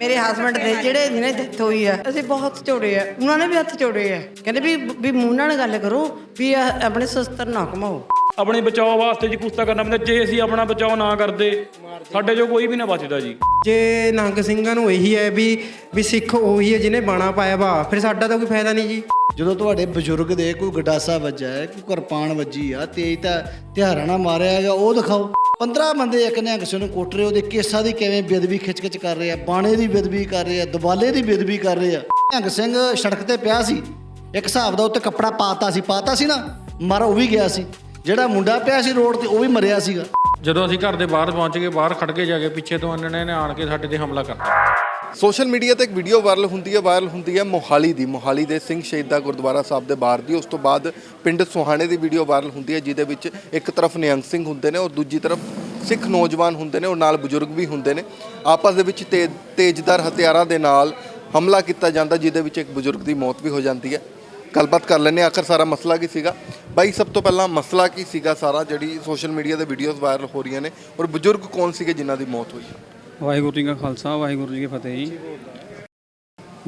ਮੇਰੇ ਹਸਬੰਡ ਦੇ ਜਿਹੜੇ ਜਿਹਨੇ ਡੈਥ ਹੋਈ ਆ ਅਸੀਂ ਬਹੁਤ ਚੋੜੇ ਆ। ਉਹਨਾਂ ਨੇ ਵੀ ਹੱਥ ਜੋੜੇ ਆ। ਕਹਿੰਦੇ ਵੀ ਵੀ ਮੂੰਹ ਨਾਲ ਗੱਲ ਕਰੋ ਵੀ ਆਹ ਆਪਣੇ ਸ਼ਸਤਰ ਨਾ ਘਮਾਓ ਆਪਣੇ ਬਚਾਓ ਵਾਸਤੇ ਜੀ ਕੁਛ ਤਾਂ ਕਰਨਾ ਪੈਂਦਾ ਜੇ ਅਸੀਂ ਆਪਣਾ ਬਚਾਓ ਨਾ ਕਰਦੇ ਸਾਡੇ ਜੋ ਕੋਈ ਵੀ ਨਾ ਬਚਦਾ ਜੀ। ਜੇ ਨੰਗ ਸਿੰਘਾਂ ਨੂੰ ਇਹੀ ਹੈ ਵੀ ਵੀ ਸਿੱਖ ਉਹੀ ਹੈ ਜਿਹਨੇ ਬਾਣਾ ਪਾਇਆ ਵਾ ਫਿਰ ਸਾਡਾ ਤਾਂ ਕੋਈ ਫਾਇਦਾ ਨਹੀਂ ਜੀ। ਜਦੋਂ ਤੁਹਾਡੇ ਬਜ਼ੁਰਗ ਦੇ ਕੋਈ ਗਡਾਸਾ ਵੱਜਾ ਹੈ ਕੋਈ ਕਿਰਪਾਨ ਵੱਜੀ ਆ ਤੇਜ ਤਾਂ ਤਿਹਾਰਾਂ ਨਾਲ ਮਾਰਿਆ ਹੈਗਾ ਉਹ ਦਿਖਾਓ। 15 ਬੰਦੇ ਇੱਕ ਨੇ ਕਿਸੇ ਨੂੰ ਕੁੱਟ ਰਹੇ, ਉਹਦੇ ਕੇਸਾਂ ਦੀ ਕਿਵੇਂ ਬੇਦਬੀ ਖਿੱਚ-ਖਿੱਚ ਕਰ ਰਹੇ ਆ, ਬਾਣੇ ਦੀ ਬੇਦਬੀ ਕਰ ਰਹੇ ਆ, ਦਬਾਲੇ ਦੀ ਬੇਦਬੀ ਕਰ ਰਹੇ ਆ। ਨਿਹੰਗ ਸਿੰਘ ਸੜਕ ਤੇ ਪਿਆ ਸੀ, ਇੱਕ ਹਿਸਾਬ ਦਾ ਉੱਤੇ ਕੱਪੜਾ ਪਾਤਾ ਸੀ ਪਾਤਾ ਸੀ ਨਾ, ਮਰ ਉਹ ਵੀ ਗਿਆ ਸੀ। ਜਿਹੜਾ ਮੁੰਡਾ ਪਿਆ ਸੀ ਰੋਡ ਤੇ, ਉਹ ਵੀ ਮਰਿਆ ਸੀਗਾ। ਜਦੋਂ ਅਸੀਂ ਘਰ ਦੇ ਬਾਹਰ ਪਹੁੰਚ ਗਏ, ਬਾਹਰ ਖੜ ਕੇ ਜਾ ਕੇ ਪਿੱਛੇ ਤੋਂ ਇਹਨਾਂ ਨੇ ਆਣ ਕੇ ਸਾਡੇ ਤੇ ਹਮਲਾ ਕਰਤਾ। ਸੋਸ਼ਲ ਮੀਡੀਆ ਤੇ ਇੱਕ ਵੀਡੀਓ ਵਾਇਰਲ ਹੁੰਦੀ ਹੈ ਵਾਇਰਲ ਹੁੰਦੀ ਹੈ ਮੋਹਾਲੀ ਦੀ। ਮੋਹਾਲੀ ਦੇ ਸਿੰਘ ਸ਼ਹੀਦਾ ਗੁਰਦੁਆਰਾ ਸਾਹਿਬ ਦੇ ਬਾਹਰ ਦੀ। ਉਸ ਤੋਂ ਬਾਅਦ ਪਿੰਡ ਸੁਹਾਣੇ ਦੀ ਵੀਡੀਓ ਵਾਇਰਲ ਹੁੰਦੀ ਹੈ, ਜਿਹਦੇ ਵਿੱਚ ਇੱਕ ਤਰਫ ਨਿਹੰਗ ਸਿੰਘ ਹੁੰਦੇ ਨੇ ਔਰ ਦੂਜੀ ਤਰਫ ਸਿੱਖ ਨੌਜਵਾਨ ਹੁੰਦੇ ਨੇ ਔਰ ਨਾਲ ਬਜ਼ੁਰਗ ਵੀ ਹੁੰਦੇ ਨੇ। ਆਪਸ ਦੇ ਵਿੱਚ ਤੇ- ਤੇਜ਼ਦਾਰ ਹਥਿਆਰਾਂ ਦੇ ਨਾਲ ਹਮਲਾ ਕੀਤਾ ਜਾਂਦਾ, ਜਿਹਦੇ ਵਿੱਚ ਇੱਕ ਬਜ਼ੁਰਗ ਦੀ ਮੌਤ ਵੀ ਹੋ ਜਾਂਦੀ ਹੈ। ਗੱਲਬਾਤ ਕਰ ਲੈਂਦੇ ਹਾਂ। ਆਖਰ ਸਾਰਾ ਮਸਲਾ ਕੀ ਸੀਗਾ? ਬਾਈ, ਸਭ ਤੋਂ ਪਹਿਲਾਂ ਮਸਲਾ ਕੀ ਸੀਗਾ ਸਾਰਾ? ਜਿਹੜੀ ਸੋਸ਼ਲ ਮੀਡੀਆ ਤੇ ਵੀਡੀਓਜ਼ ਵਾਇਰਲ ਹੋ ਰਹੀਆਂ ਨੇ ਔਰ ਬਜ਼ੁਰਗ ਕੌਣ ਸੀਗੇ ਜਿਨ੍ਹਾਂ ਦੀ ਮੌਤ ਹੋਈ? ਹੈ ਵਾਹਿਗੁਰੂ ਜੀ ਕਾ ਖਾਲਸਾ ਵਾਹਿਗੁਰੂ ਜੀ ਕੀ ਫਤਿਹ ਜੀ।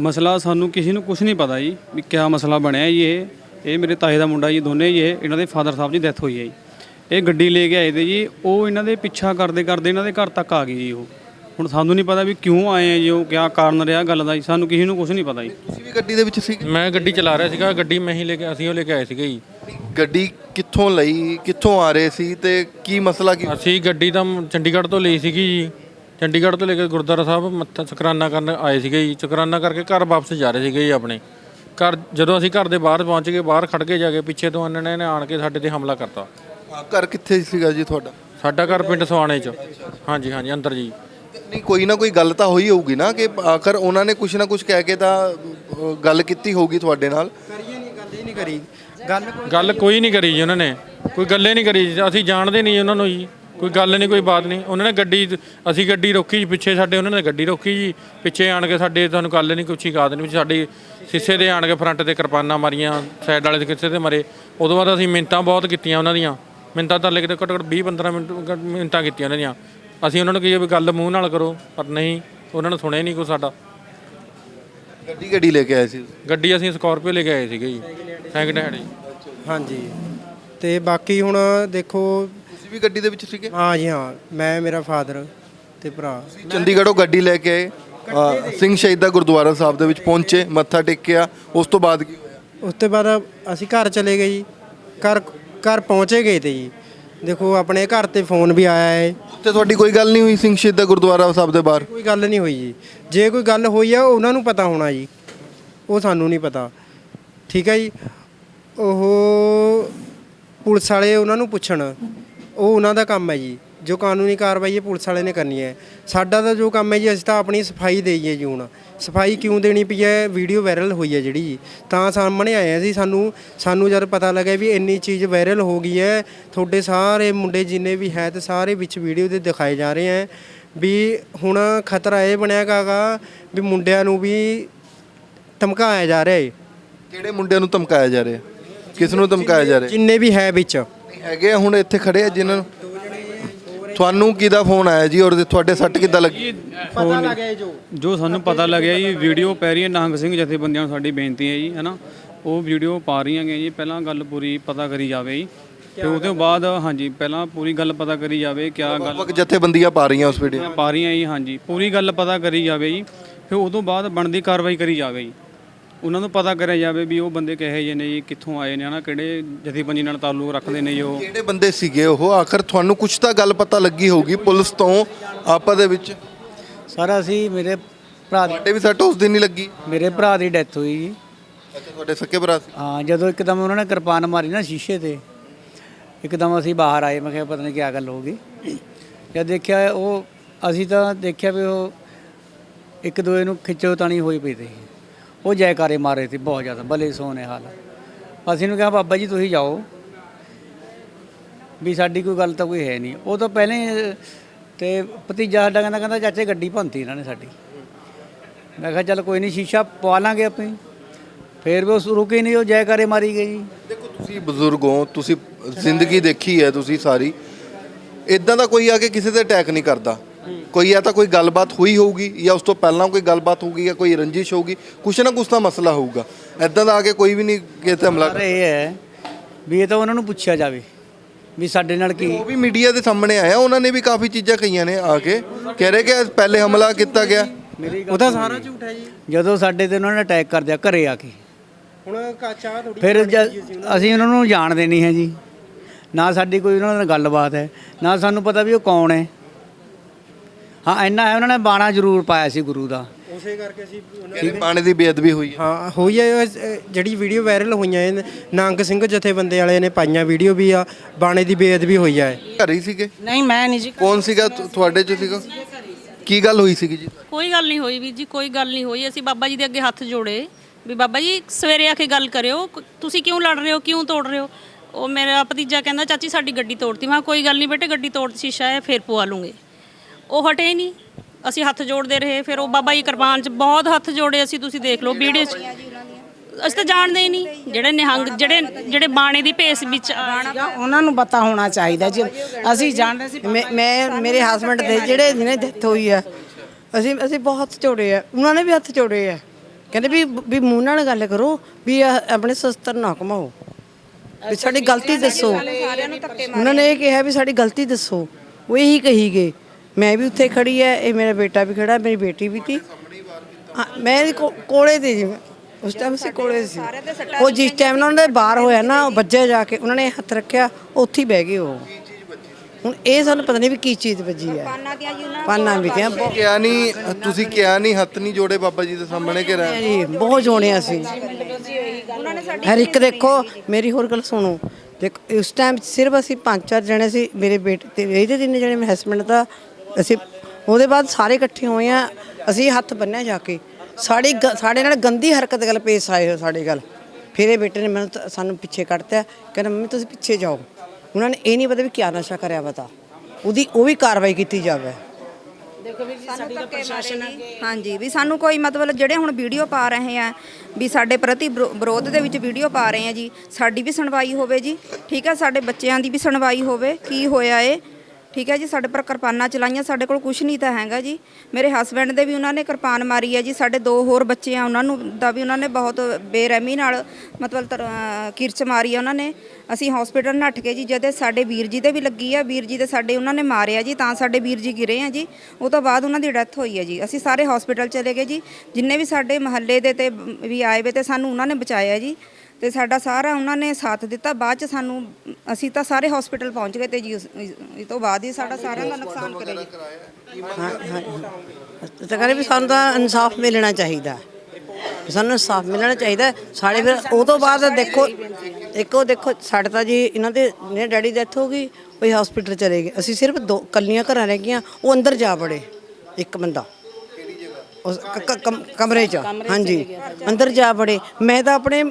ਮਸਲਾ ਸਾਨੂੰ ਕਿਸੇ ਨੂੰ ਕੁਝ ਨਹੀਂ ਪਤਾ ਜੀ ਵੀ ਕਿਆ ਮਸਲਾ ਬਣਿਆ ਜੀ ਇਹ। ਇਹ ਮੇਰੇ ਤਾਏ ਦਾ ਮੁੰਡਾ ਜੀ ਦੋਨੇ ਜੀ ਇਹ ਇਹਨਾਂ ਦੇ ਫਾਦਰ ਸਾਹਿਬ ਦੀ ਡੈਥ ਹੋਈ ਹੈ ਜੀ। ਇਹ ਗੱਡੀ ਲੈ ਕੇ ਆਏ ਤੇ ਜੀ ਉਹ ਇਹਨਾਂ ਦੇ ਪਿੱਛਾ ਕਰਦੇ ਕਰਦੇ ਇਹਨਾਂ ਦੇ ਘਰ ਤੱਕ ਆ ਗਈ ਜੀ ਉਹ। ਹੁਣ ਸਾਨੂੰ ਨਹੀਂ ਪਤਾ ਵੀ ਕਿਉਂ ਆਏ ਆ ਜੀ ਉਹ ਕਿਆ ਕਾਰਨ ਰਿਹਾ ਗੱਲ ਦਾ ਜੀ ਸਾਨੂੰ ਕਿਸੇ ਨੂੰ ਕੁਝ ਨਹੀਂ ਪਤਾ ਜੀ। ਤੁਸੀਂ ਵੀ ਗੱਡੀ ਦੇ ਵਿੱਚ ਸੀਗੇ? ਮੈਂ ਗੱਡੀ ਚਲਾ ਰਿਹਾ ਸੀਗਾ ਗੱਡੀ ਮੈਂ ਹੀ ਲੈ ਕੇ ਅਸੀਂ ਉਹ ਲੈ ਕੇ ਆਏ ਸੀਗੇ ਜੀ। ਗੱਡੀ ਕਿੱਥੋਂ ਲਈ ਕਿੱਥੋਂ ਆ ਰਹੇ ਸੀ ਤੇ ਕੀ ਮਸਲਾ ਕੀ? ਅਸੀਂ ਗੱਡੀ ਤਾਂ ਚੰਡੀਗੜ੍ਹ ਤੋਂ ਲਈ ਸੀਗੀ ਜੀ। ਚੰਡੀਗੜ੍ਹ ਤੋਂ ਲੈ ਕੇ ਗੁਰਦੁਆਰਾ ਸਾਹਿਬ ਮੱਥਾ ਸ਼ੁਕਰਾਨਾ ਕਰਨ ਆਏ ਸੀਗੇ ਜੀ। ਸ਼ੁਕਰਾਨਾ ਕਰਕੇ ਘਰ ਵਾਪਸ ਜਾ ਰਹੇ ਸੀਗੇ ਜੀ ਆਪਣੇ। ਘਰ ਜਦੋਂ ਅਸੀਂ ਘਰ ਦੇ ਬਾਹਰ ਪਹੁੰਚ ਗਏ ਬਾਹਰ ਖੜ ਕੇ ਜਾ ਕੇ ਪਿੱਛੇ ਤੋਂ ਇਹਨਾਂ ਨੇ ਆਣ ਕੇ ਸਾਡੇ ਤੇ ਹਮਲਾ ਕਰਤਾ। ਹਾਂ, ਘਰ ਕਿੱਥੇ ਸੀਗਾ ਜੀ ਤੁਹਾਡਾ? ਸਾਡਾ ਘਰ ਪਿੰਡ ਸਵਾਣੇ ਚ। ਹਾਂਜੀ ਹਾਂਜੀ ਅੰਦਰ ਜੀ। ਨਹੀਂ ਕੋਈ ਨਾ ਕੋਈ ਗੱਲ ਤਾਂ ਹੋਈ ਹੋਊਗੀ ਨਾ ਕਿ ਆਖਰ ਉਹਨਾਂ ਨੇ ਕੁਝ ਨਾ ਕੁਝ ਕਹਿ ਕੇ ਤਾਂ ਅ, ਗੱਲ ਕੀਤੀ ਹੋਊਗੀ ਤੁਹਾਡੇ ਨਾਲ। ਕਰੀਏ ਨਹੀਂ ਗੱਲ ਹੀ ਨਹੀਂ ਕਰੀ। ਗੱਲ ਕੋਈ ਗੱਲ ਕੋਈ ਨਹੀਂ ਕਰੀ ਜੀ ਉਹਨਾਂ ਨੇ। ਕੋਈ ਗੱਲੇ ਨਹੀਂ ਕਰੀ ਜੀ। ਅਸੀਂ ਜਾਣਦੇ ਨਹੀਂ ਜੀ ਉਹਨਾਂ ਨੂੰ ਜੀ। ਕੋਈ ਗੱਲ ਨਹੀਂ ਕੋਈ ਬਾਤ ਨਹੀਂ। ਉਹਨਾਂ ਨੇ ਗੱਡੀ ਅਸੀਂ ਗੱਡੀ ਰੋਕੀ ਜੀ ਪਿੱਛੇ ਸਾਡੇ ਉਹਨਾਂ ਨੇ ਗੱਡੀ ਰੋਕੀ ਜੀ। ਪਿੱਛੇ ਆਣ ਕੇ ਸਾਡੇ ਤੁਹਾਨੂੰ ਗੱਲ ਨਹੀਂ ਕੁਛ ਹੀ ਕਾਦ ਨਹੀਂ ਸਾਡੀ ਸਿੱਸੇ ਦੇ ਆਣ ਕੇ ਫਰੰਟ ਤੇ ਕਿਰਪਾਨਾਂ ਮਾਰੀਆਂ ਸਾਈਡ ਵਾਲੇ ਦੇ ਕਿਸੇ ਤੇ ਮਰੇ। ਉਦੋਂ ਬਾਅਦ ਅਸੀਂ ਮਿੰਤਾਂ ਬਹੁਤ ਕੀਤੀਆਂ ਉਹਨਾਂ ਦੀਆਂ। ਮਿੰਤਾਂ ਤਾਂ ਲਿਖਦੇ ਘੱਟੋ ਘੱਟ 20 15 ਮਿੰਟ ਮਿੰਤਾਂ ਕੀਤੀਆਂ ਉਹਨਾਂ ਦੀਆਂ। ਅਸੀਂ ਉਹਨਾਂ ਨੂੰ ਕਹੀਏ ਵੀ ਗੱਲ ਮੂੰਹ ਨਾਲ ਕਰੋ ਪਰ ਨਹੀਂ ਉਹਨਾਂ ਨੇ ਸੁਣਿਆ ਨਹੀਂ ਕੋਈ ਸਾਡਾ। ਗੱਡੀ ਗੱਡੀ ਲੈ ਕੇ ਆਏ ਸੀ? ਗੱਡੀ ਅਸੀਂ ਸਕਾਰਪੀਓ ਲੈ ਕੇ ਆਏ ਸੀਗੇ ਜੀ। ਸੈਕਿੰਡ ਹੈਂਡ ਜੀ। ਹਾਂਜੀ। ਤੇ ਬਾਕੀ ਹੁਣ ਦੇਖੋ ਤੁਸੀਂ ਵੀ ਗੱਡੀ ਦੇ ਵਿੱਚ ਸੀਗੇ? ਹਾਂ ਜੀ ਹਾਂ। ਮੈਂ ਮੇਰਾ ਫਾਦਰ ਤੇ ਭਰਾ। ਚੰਡੀਗੜ੍ਹੋਂ ਗੱਡੀ ਲੈ ਕੇ ਆਏ ਅ, ਸਿੰਘ ਸ਼ਹੀਦਾ ਗੁਰਦੁਆਰਾ ਸਾਹਿਬ ਦੇ ਵਿੱਚ ਪਹੁੰਚੇ ਮੱਥਾ ਟੇਕਿਆ ਉਸ ਤੋਂ ਬਾਅਦ ਕੀ ਹੋਇਆ? ਉਸ ਤੋਂ ਬਾਅਦ ਅਸੀਂ ਘਰ ਚਲੇ ਗਏ ਜੀ। ਘਰ ਘਰ ਪਹੁੰਚੇ ਗਏ ਤੇ ਜੀ। ਦੇਖੋ ਆਪਣੇ ਘਰ ਤੇ ਫੋਨ ਵੀ ਆਇਆ ਹੈ ਤੇ ਤੁਹਾਡੀ ਕੋਈ ਗੱਲ ਨਹੀਂ ਹੋਈ ਸਿੰਘ ਸ਼ਹੀਦਾ ਗੁਰਦੁਆਰਾ ਸਾਹਿਬ ਦੇ ਬਾਹਰ? ਕੋਈ ਗੱਲ ਨਹੀਂ ਹੋਈ ਜੀ। ਜੇ ਕੋਈ ਗੱਲ ਹੋਈ ਆ ਉਹਨਾਂ ਨੂੰ ਪਤਾ ਹੋਣਾ ਜੀ। ਉਹ ਸਾਨੂੰ ਨਹੀਂ ਪਤਾ। ਠੀਕ ਹੈ ਜੀ? ਉਹ ਪੁਲਿਸ ਵਾਲੇ ਉਹਨਾਂ ਨੂੰ ਪੁੱਛਣ। ਉਹ ਉਹਨਾਂ ਦਾ ਕੰਮ ਹੈ ਜੀ। ਜੋ ਕਾਨੂੰਨੀ ਕਾਰਵਾਈ ਹੈ ਪੁਲਿਸ ਵਾਲੇ ਨੇ ਕਰਨੀ ਹੈ। ਸਾਡਾ ਤਾਂ ਜੋ ਕੰਮ ਹੈ ਜੀ ਅਸੀਂ ਤਾਂ ਆਪਣੀ ਸਫ਼ਾਈ ਦੇਈਏ ਜੀ ਹੁਣ। ਸਫ਼ਾਈ ਕਿਉਂ ਦੇਣੀ ਪਈ ਹੈ? ਵੀਡੀਓ ਵਾਇਰਲ ਹੋਈ ਹੈ ਜਿਹੜੀ ਜੀ। ਤਾਂ ਸਾਹਮਣੇ ਆਇਆ ਸੀ ਸਾਨੂੰ। ਸਾਨੂੰ ਜਦ ਪਤਾ ਲੱਗਿਆ ਵੀ ਇੰਨੀ ਚੀਜ਼ ਵਾਇਰਲ ਹੋ ਗਈ ਹੈ ਤੁਹਾਡੇ ਸਾਰੇ ਮੁੰਡੇ ਜਿੰਨੇ ਵੀ ਹੈ ਤੇ ਸਾਰੇ ਵਿੱਚ ਵੀਡੀਓ ਦੇ ਦਿਖਾਏ ਜਾ ਰਹੇ ਹੈ ਵੀ ਹੁਣ ਖਤਰਾ ਇਹ ਬਣਿਆ ਗਾ ਵੀ ਮੁੰਡਿਆਂ ਨੂੰ ਵੀ ਧਮਕਾਇਆ ਜਾ ਰਿਹਾ ਹੈ ਕਿਹੜੇ ਮੁੰਡਿਆਂ ਨੂੰ ਧਮਕਾਇਆ ਜਾ ਰਿਹਾ? ਕਿਸ ਨੂੰ ਧਮਕਾਇਆ ਜਾ ਰਿਹਾ? ਜਿੰਨੇ ਵੀ ਹੈ ਵਿੱਚ। ਹੈਗੇ ਆ ਹੁਣ ਇੱਥੇ ਖੜੇ ਆ ਜਿਨ੍ਹਾਂ ਨੂੰ ਤੁਹਾਨੂੰ ਕਿਹਦਾ ਫੋਨ ਆਇਆ ਜੀ ਔਰ ਤੁਹਾਡੇ ਸੱਟ ਕਿੱਦਾਂ ਲੱਗੀ? ਪਤਾ ਲੱਗਿਆ ਜੋ ਜੋ। ਸਾਨੂੰ ਪਤਾ ਲੱਗਿਆ ਜੀ ਵੀਡੀਓ ਪੈ ਰਹੀ ਹੈ ਨਾਹੰਗ ਸਿੰਘ ਜਥੇਬੰਦੀਆਂ ਨੂੰ ਸਾਡੀ ਬੇਨਤੀ ਹੈ ਜੀ ਹੈਨਾ? ਉਹ ਵੀਡੀਓ ਪਾ ਰਹੀਆਂ ਗਈਆਂ ਜੀ ਪਹਿਲਾਂ ਗੱਲ ਪੂਰੀ ਪਤਾ ਕਰੀ ਜਾਵੇ ਜੀ। ਤੇ ਉਹਦੇ ਬਾਅਦ ਹਾਂਜੀ ਪਹਿਲਾਂ ਪੂਰੀ ਗੱਲ ਪਤਾ ਕਰੀ ਜਾਵੇ ਕਿਆ ਗੱਲ ਵੱਖ ਜਥੇਬੰਦੀਆਂ ਪਾ ਰਹੀਆਂ ਉਸ ਵੀਡੀਓ। ਪਾ ਰਹੀਆਂ ਜੀ ਹਾਂਜੀ। ਪੂਰੀ ਗੱਲ ਪਤਾ ਕਰੀ ਜਾਵੇ ਜੀ ਫਿਰ ਉਹ ਤੋਂ ਬਾਅਦ ਬਣਦੀ ਕਾਰਵਾਈ ਕਰੀ ਜਾਵੇ ਜੀ। ਉਹਨਾਂ ਨੂੰ ਪਤਾ ਕਰਿਆ ਜਾਵੇ ਵੀ ਉਹ ਬੰਦੇ ਕਿਹੇ ਜਿਹੇ ਨੇ ਜੀ ਕਿੱਥੋਂ ਆਏ ਨੇ ਹਨਾ ਕਿਹੜੇ ਜਥੇਬੰਦੀ ਨਾਲ ਤਾਲੁਕ ਰੱਖਦੇ ਨੇ ਜੀ ਉਹ। ਕਿਹੜੇ ਬੰਦੇ ਸੀਗੇ ਉਹ? ਆਖਰ ਤੁਹਾਨੂੰ ਕੁਝ ਤਾਂ ਗੱਲ ਪਤਾ ਲੱਗੀ ਹੋਊਗੀ ਪੁਲਿਸ ਤੋਂ ਆਪਸ ਦੇ ਵਿੱਚ? ਸਰ ਅਸੀਂ ਮੇਰੇ ਭਰਾ ਦੀ ਤੁਹਾਡੇ ਵੀ ਸੱਟ ਉਸ ਦਿਨ ਹੀ ਲੱਗੀ? ਮੇਰੇ ਭਰਾ ਦੀ ਡੈਥ ਹੋਈ ਜੀ। ਅੱਛਾ ਤੁਹਾਡੇ ਸੱਕੇ ਭਰਾ ਸੀ? ਹਾਂ ਜਦੋਂ ਇੱਕਦਮ ਉਹਨਾਂ ਨੇ ਕਿਰਪਾਨ ਮਾਰੀ ਨਾ ਸ਼ੀਸ਼ੇ ਤੇ ਇੱਕਦਮ ਅਸੀਂ ਬਾਹਰ ਆਏ ਮੈਂ ਕਿਹਾ ਪਤਾ ਨਹੀਂ ਕੀ ਗੱਲ ਹੋ ਗਈ। ਜਦ ਦੇਖਿਆ ਉਹ ਅਸੀਂ ਤਾਂ ਦੇਖਿਆ ਵੀ ਉਹ ਇੱਕ ਦੂਏ ਨੂੰ ਖਿੱਚੋ ਤਾਣੀ ਹੋਈ ਪਈ ਸੀ। ਉਹ ਜੈਕਾਰੇ ਮਾਰੇ ਸੀ, ਬਹੁਤ ਜ਼ਿਆਦਾ, ਭਲੇ ਸੋਨੇ ਹਾਲ। ਅਸੀਂ ਨੂੰ ਕਿਹਾ, ਬਾਬਾ ਜੀ, ਤੁਸੀਂ ਜਾਓ। ਵੀ ਸਾਡੀ ਕੋਈ ਗੱਲ ਤਾਂ ਕੋਈ ਹੈ ਨਹੀਂ। ਉਹ ਤਾਂ ਪਹਿਲਾਂ ਹੀ, ਤੇ ਭਤੀਜਾ ਸਾਡਾ ਕਹਿੰਦਾ ਕਹਿੰਦਾ, ਚਾਚੇ, ਗੱਡੀ ਭੰਤੀ ਇਹਨਾਂ ਨੇ ਸਾਡੀ। ਮੈਂ ਕਿਹਾ, ਚੱਲ ਕੋਈ ਨਹੀਂ, ਸ਼ੀਸ਼ਾ ਪਵਾ ਲਾਂਗੇ ਆਪੇ। ਫੇਰ ਵੀ ਉਸ ਰੁਕੀ ਨਹੀਂ, ਉਹ ਜੈਕਾਰੇ ਮਾਰੀ ਗਈ। ਜੀ ਦੇਖੋ, ਤੁਸੀਂ ਬਜ਼ੁਰਗ ਹੋ, ਤੁਸੀਂ ਜ਼ਿੰਦਗੀ ਦੇਖੀ ਹੈ, ਤੁਸੀਂ ਸਾਰੀ। ਇਦਾਂ ਦਾ ਕੋਈ ਆ ਕੇ ਕਿਸੇ ਤੇ ਅਟੈਕ ਨਹੀਂ ਕਰਦਾ। ਕੋਈ ਜਾਂ ਤਾਂ ਕੋਈ ਗੱਲਬਾਤ ਹੋਈ ਹੋਊਗੀ ਜਾਂ ਉਸ ਤੋਂ ਪਹਿਲਾਂ ਕੋਈ ਗੱਲਬਾਤ ਹੋਊਗੀ ਜਾਂ ਕੋਈ ਰੰਜਿਸ਼ ਹੋਊਗੀ ਕੁਛ ਨਾ ਕੁਛ ਤਾਂ ਮਸਲਾ ਹੋਊਗਾ। ਐਦਾਂ ਦਾ ਆ ਕੇ ਕੋਈ ਵੀ ਨਹੀਂ ਕਿਤੇ ਤੇ ਹਮਲਾ ਪਰ ਇਹ ਹੈ ਵੀ ਇਹ ਤਾਂ ਉਹਨਾਂ ਨੂੰ ਪੁੱਛਿਆ ਜਾਵੇ ਵੀ ਸਾਡੇ ਨਾਲ ਕੀ ਉਹ ਵੀ ਮੀਡੀਆ ਦੇ ਸਾਹਮਣੇ ਆਇਆ ਉਹਨਾਂ ਨੇ ਵੀ ਕਾਫੀ ਚੀਜ਼ਾਂ ਕਹੀਆਂ ਨੇ ਆ ਕੇ। ਕਹਿ ਰਹੇ ਕਿ ਪਹਿਲੇ ਹਮਲਾ ਕੀਤਾ ਗਿਆ। ਉਹਦਾ ਸਾਰਾ ਝੂਠ ਹੈ ਜੀ। ਜਦੋਂ ਸਾਡੇ ਤੇ ਉਹਨਾਂ ਨੇ ਅਟੈਕ ਕਰ ਦਿਆ ਘਰੇ ਆ ਕੇ। ਹੁਣ ਕਾਚਾ ਥੋੜੀ ਫਿਰ ਅਸੀਂ ਉਹਨਾਂ ਨੂੰ ਜਾਣਦੇ ਨਹੀਂ ਹੈ ਜੀ। ਨਾ ਸਾਡੀ ਕੋਈ ਉਹਨਾਂ ਨਾਲ ਗੱਲਬਾਤ ਹੈ ਨਾ ਸਾਨੂੰ ਪਤਾ ਵੀ ਉਹ ਕੌਣ ਹੈ। ਹਾਂ ਇੰਨਾ ਹੈ ਉਹਨਾਂ ਨੇ ਬਾਣਾ ਜ਼ਰੂਰ ਪਾਇਆ ਸੀ ਗੁਰੂ ਦਾ। ਉਸੇ ਕਰਕੇ ਅਸੀਂ ਕਹਿ ਰਹੇ ਬਾਣੇ ਦੀ ਬੇਅਦਬੀ ਹੋਈ ਹੈ। ਹਾਂ ਹੋਈ ਹੈ ਇਹ, ਜਿਹੜੀ ਵੀਡੀਓ ਵਾਇਰਲ ਹੋਈਆਂ ਇਹ ਨੰਗ ਸਿੰਘ ਜਥੇਬੰਦੇ ਵਾਲੇ ਨੇ ਪਾਈਆਂ ਵੀਡੀਓ ਵੀ ਆ ਬਾਣੇ ਦੀ ਬੇਅਦਬੀ ਹੋਈ ਹੈ ਘਰ ਹੀ ਸੀਗੇ? ਨਹੀਂ ਮੈਂ ਨਹੀਂ ਜੀ ਕੌਣ ਸੀਗਾ ਤੁ- ਤੁਹਾਡੇ ਚ ਸੀਗਾ? ਕੀ ਗੱਲ ਹੋਈ ਸੀਗੀ ਜੀ? ਕੋਈ ਗੱਲ ਨਹੀਂ ਹੋਈ ਵੀ ਜੀ ਕੋਈ ਗੱਲ ਨਹੀਂ ਹੋਈ। ਅਸੀਂ ਬਾਬਾ ਜੀ ਦੇ ਅੱਗੇ ਹੱਥ ਜੋੜੇ ਵੀ ਬਾਬਾ ਜੀ ਸਵੇਰੇ ਆ ਕੇ ਗੱਲ ਕਰਿਓ ਕ- ਤੁਸੀਂ ਕਿਉਂ ਲੜ ਰਹੇ ਹੋ ਕਿਉਂ ਤੋੜ ਰਹੇ ਹੋ? ਉਹ ਮੇਰਾ ਭਤੀਜਾ ਕਹਿੰਦਾ ਚਾਚੀ ਸਾਡੀ ਗੱਡੀ ਤੋੜਤੀ। ਮੈਂ ਕਿਹਾ ਕੋਈ ਗੱਲ ਨਹੀਂ ਬੇਟੇ ਗੱਡੀ ਤੋੜ ਸ਼ੀਸ਼ਾ ਹੈ ਫੇਰ ਪਵਾ ਲੂੰਗੇ। ਉਹ ਹਟੇ ਨਹੀਂ। ਅਸੀਂ ਹੱਥ ਜੋੜਦੇ ਰਹੇ ਫਿਰ ਉਹ ਬਾਬਾ ਜੀ ਕਿਰਪਾਨ ਚ ਬਹੁਤ ਹੱਥ ਜੋੜੇ ਅਸੀਂ ਤੁਸੀਂ ਦੇਖ ਲਓ ਵੀਡੀਓ ਚ। ਅਸੀਂ ਤਾਂ ਜਾਣਦੇ ਹੀ ਨਹੀਂ ਜਿਹੜੇ ਨਿਹੰਗ ਜਿਹੜੇ ਜਿਹੜੇ ਬਾਣੇ ਦੀ ਭੇਸ ਵਿੱਚ ਉਹਨਾਂ ਨੂੰ ਪਤਾ ਹੋਣਾ ਚਾਹੀਦਾ ਜੀ। ਅਸੀਂ ਜਾਣਦੇ ਸੀ ਮੈਂ ਮੈਂ ਮੇਰੇ ਹਸਬੰਡ ਦੇ ਜਿਹੜੇ ਜਿਹਨੇ ਡੈਥ ਹੋਈ ਆ ਅਸੀਂ ਅਸੀਂ ਬਹੁਤ ਝੋੜੇ ਆ। ਉਹਨਾਂ ਨੇ ਵੀ ਹੱਥ ਜੋੜੇ ਆ। ਕਹਿੰਦੇ ਵੀ ਵੀ ਮੂੰਹ ਨਾਲ ਗੱਲ ਕਰੋ ਵੀ ਆਹ ਆਪਣੇ ਸ਼ਸਤਰ ਨਾ ਘਮਾਓ। ਵੀ ਸਾਡੀ ਗਲਤੀ ਦੱਸੋ। ਉਹਨਾਂ ਨੇ ਇਹ ਕਿਹਾ ਵੀ ਸਾਡੀ ਗਲਤੀ ਦੱਸੋ। ਉਹ ਇਹੀ ਕਹੀ ਗਏ। ਮੈਂ ਵੀ ਉੱਥੇ ਖੜੀ ਐ ਇਹ ਮੇਰਾ ਬੇਟਾ ਵੀ ਖੜਾ ਮੇਰੀ ਬੇਟੀ ਵੀ ਸੀ ਹਾਂ, ਮੈਂ ਕੋ- ਕੋਲੇ ਤੇ ਜੀ ਮੈਂ। ਉਸ ਟਾਈਮ ਅਸੀਂ ਕੋਲੇ ਸੀ। ਉਹ ਜਿਸ ਟਾਈਮ ਨਾਲ ਉਹਨਾਂ ਦੇ ਬਾਹਰ ਹੋਇਆ ਨਾ ਉਹ ਵੱਜਿਆ ਜਾ ਕੇ ਉਹਨਾਂ ਨੇ ਹੱਥ ਰੱਖਿਆ ਉੱਥੇ ਹੀ ਬਹਿ ਗਏ ਉਹ। ਹੁਣ ਇਹ ਸਾਨੂੰ ਪਤਾ ਨਹੀਂ ਵੀ ਕੀ ਚੀਜ਼ ਵੱਜੀ ਹੈ ਪਾਨਾ ਵੀ ਕਿਹਾ ਬਹੁਤ ਕਿਹਾ ਨਹੀਂ ਤੁਸੀਂ ਕਿਹਾ ਨਹੀਂ ਹੱਥ ਨਹੀਂ ਜੋੜੇ ਬਾਬਾ ਜੀ ਦੇ ਸਾਹਮਣੇ ਕਿ ਰਹਿ ਜੀ ਬਹੁਤ ਜੋਣਿਆ ਸੀ ਹਰ ਇੱਕ ਦੇਖੋ ਮੇਰੀ ਹੋਰ ਗੱਲ ਸੁਣੋ। ਦੇਖੋ ਉਸ ਟਾਈਮ ਸਿਰਫ ਅਸੀਂ ਪੰਜ ਚਾਰ ਜਣੇ ਸੀ ਮੇਰੇ ਬੇਟੇ ਤੇ ਇਹਦੇ ਤਿੰਨ ਜਣੇ ਮੇਰੇ ਹਸਬੰਡ ਦਾ ਅਸੀਂ ਉਹਦੇ ਬਾਅਦ ਸਾਰੇ ਇਕੱਠੇ ਹੋਏ ਆ ਅਸੀਂ ਹੱਥ ਬੰਨਿਆ ਜਾ ਕੇ। ਸਾਡੀ ਗ- ਸਾਡੇ ਨਾਲ ਗੰਦੀ ਹਰਕਤ ਗੱਲ ਪੇਸ਼ ਆਏ ਹੋ ਸਾਡੇ ਗੱਲ। ਫਿਰ ਇਹ ਬੇਟੇ ਨੇ ਮੈਨੂੰ ਤਾਂ- ਸਾਨੂੰ ਪਿੱਛੇ ਕੱਢਤਾ ਕਹਿੰਦਾ ਮੰਮੀ ਤੁਸੀਂ ਪਿੱਛੇ ਜਾਓ। ਉਹਨਾਂ ਨੇ ਇਹ ਨਹੀਂ ਪਤਾ ਵੀ ਕਿਆ ਨਸ਼ਾ ਕਰਿਆ ਪਤਾ ਉਹਦੀ ਉਹ ਵੀ ਕਾਰਵਾਈ ਕੀਤੀ ਜਾਵੇ। ਹਾਂਜੀ ਵੀ ਸਾਨੂੰ ਕੋਈ ਮਤਲਬ ਜਿਹੜੇ ਹੁਣ ਵੀਡੀਓ ਪਾ ਰਹੇ ਆ ਵੀ ਸਾਡੇ ਪ੍ਰਤੀ ਵਿਰੋ- ਵਿਰੋਧ ਦੇ ਵਿੱਚ ਵੀਡੀਓ ਪਾ ਰਹੇ ਆ ਜੀ ਸਾਡੀ ਵੀ ਸੁਣਵਾਈ ਹੋਵੇ ਜੀ ਠੀਕ ਹੈ ਸਾਡੇ ਬੱਚਿਆਂ ਦੀ ਵੀ ਸੁਣਵਾਈ ਹੋਵੇ ਕੀ ਹੋਇਆ ਏ। ਠੀਕ ਹੈ ਜੀ, ਸਾਡੇ ਪਰ ਕਿਰਪਾਨਾਂ ਚਲਾਈਆਂ, ਸਾਡੇ ਕੋਲ ਕੁਝ ਨਹੀਂ ਤਾਂ ਹੈਗਾ ਜੀ। ਮੇਰੇ ਹਸਬੰਡ ਦੇ ਵੀ ਉਹਨਾਂ ਨੇ ਕਿਰਪਾਨ ਮਾਰੀ ਹੈ ਜੀ, ਸਾਡੇ ਦੋ ਹੋਰ ਬੱਚੇ ਆ, ਉਹਨਾਂ ਨੂੰ ਦਾ ਵੀ ਉਹਨਾਂ ਨੇ ਬਹੁਤ ਬੇਰਹਿਮੀ ਨਾਲ ਮਤਲਬ ਤਰ- ਕਿਰਚ ਮਾਰੀ ਆ ਉਹਨਾਂ ਨੇ। ਅਸੀਂ ਹਸਪੀਟਲ ਨੱਠ ਕੇ ਜੀ, ਜਦੇ ਸਾਡੇ ਵੀਰ ਜੀ ਦੇ ਵੀ ਲੱਗੀ ਆ, ਵੀਰ ਜੀ ਦੇ ਸਾਡੇ ਉਹਨਾਂ ਨੇ ਮਾਰਿਆ ਜੀ, ਤਾਂ ਸਾਡੇ ਵੀਰ ਜੀ ਗਿਰੇ ਆ ਜੀ। ਉਹ ਤੋਂ ਬਾਅਦ ਉਹਨਾਂ ਦੀ ਡੈਥ ਹੋਈ ਹੈ ਜੀ। ਅਸੀਂ ਸਾਰੇ ਹਸਪੀਟਲ ਚਲੇ ਗਏ ਜੀ, ਜਿੰਨੇ ਵੀ ਸਾਡੇ ਮਹੱਲੇ ਦੇ ਤੇ ਵੀ ਆਏ ਵੇ ਤੇ ਸਾਨੂੰ ਉਹਨਾਂ ਨੇ ਬਚਾਇਆ ਜੀ। ਤੇ ਸਾਡਾ ਸਾਰਾ ਉਹਨਾਂ ਨੇ ਸਾਥ ਦਿੱਤਾ। ਬਾਅਦ ਚ ਸਾਨੂੰ ਅਸੀਂ ਤਾਂ ਸਾਰੇ ਹਸਪੀਟਲ ਪਹੁੰਚ ਗਏ ਤੇ ਜੀ ਉਸ- ਇਸ ਤੋਂ ਬਾਅਦ ਹੀ ਸਾਡਾ ਸਾਰਿਆਂ ਦਾ ਨੁਕਸਾਨ ਕਰਿਆ ਜੀ। ਹਾਂ ਹਾਂ ਤਾਂ ਕਹਿੰਦੇ ਵੀ ਸਾਨੂੰ ਤਾਂ ਇਨਸਾਫ ਮਿਲਣਾ ਚਾਹੀਦਾ। ਵੀ ਸਾਨੂੰ ਇਨਸਾਫ ਮਿਲਣਾ ਚਾਹੀਦਾ। ਸਾਡੇ ਫਿਰ ਉਹ ਤੋਂ ਬਾਅਦ ਦੇਖੋ ਇੱਕੋ ਦੇਖੋ ਸਾਡੇ ਤਾਂ ਜੀ ਇਹਨਾਂ ਦੇ ਨੇ ਡੈਡੀ ਡੈਥ ਹੋ ਗਈ ਉਹ ਹਸਪੀਟਲ ਚਲੇ ਗਏ। ਅਸੀਂ ਸਿਰਫ ਦੋ ਕੱਲੀਆਂ ਘਰਾਂ ਰਹਿ ਗਈਆਂ ਉਹ ਅੰਦਰ ਜਾ ਵੜੇ ਇੱਕ ਬੰਦਾ। ਉਸ ਕ- ਕ- ਕਮ- ਕਮਰੇ 'ਚ ਹਾਂਜੀ। ਅੰਦਰ ਜਾ ਵੜੇ। ਮੈਂ ਤਾਂ ਆਪਣੇ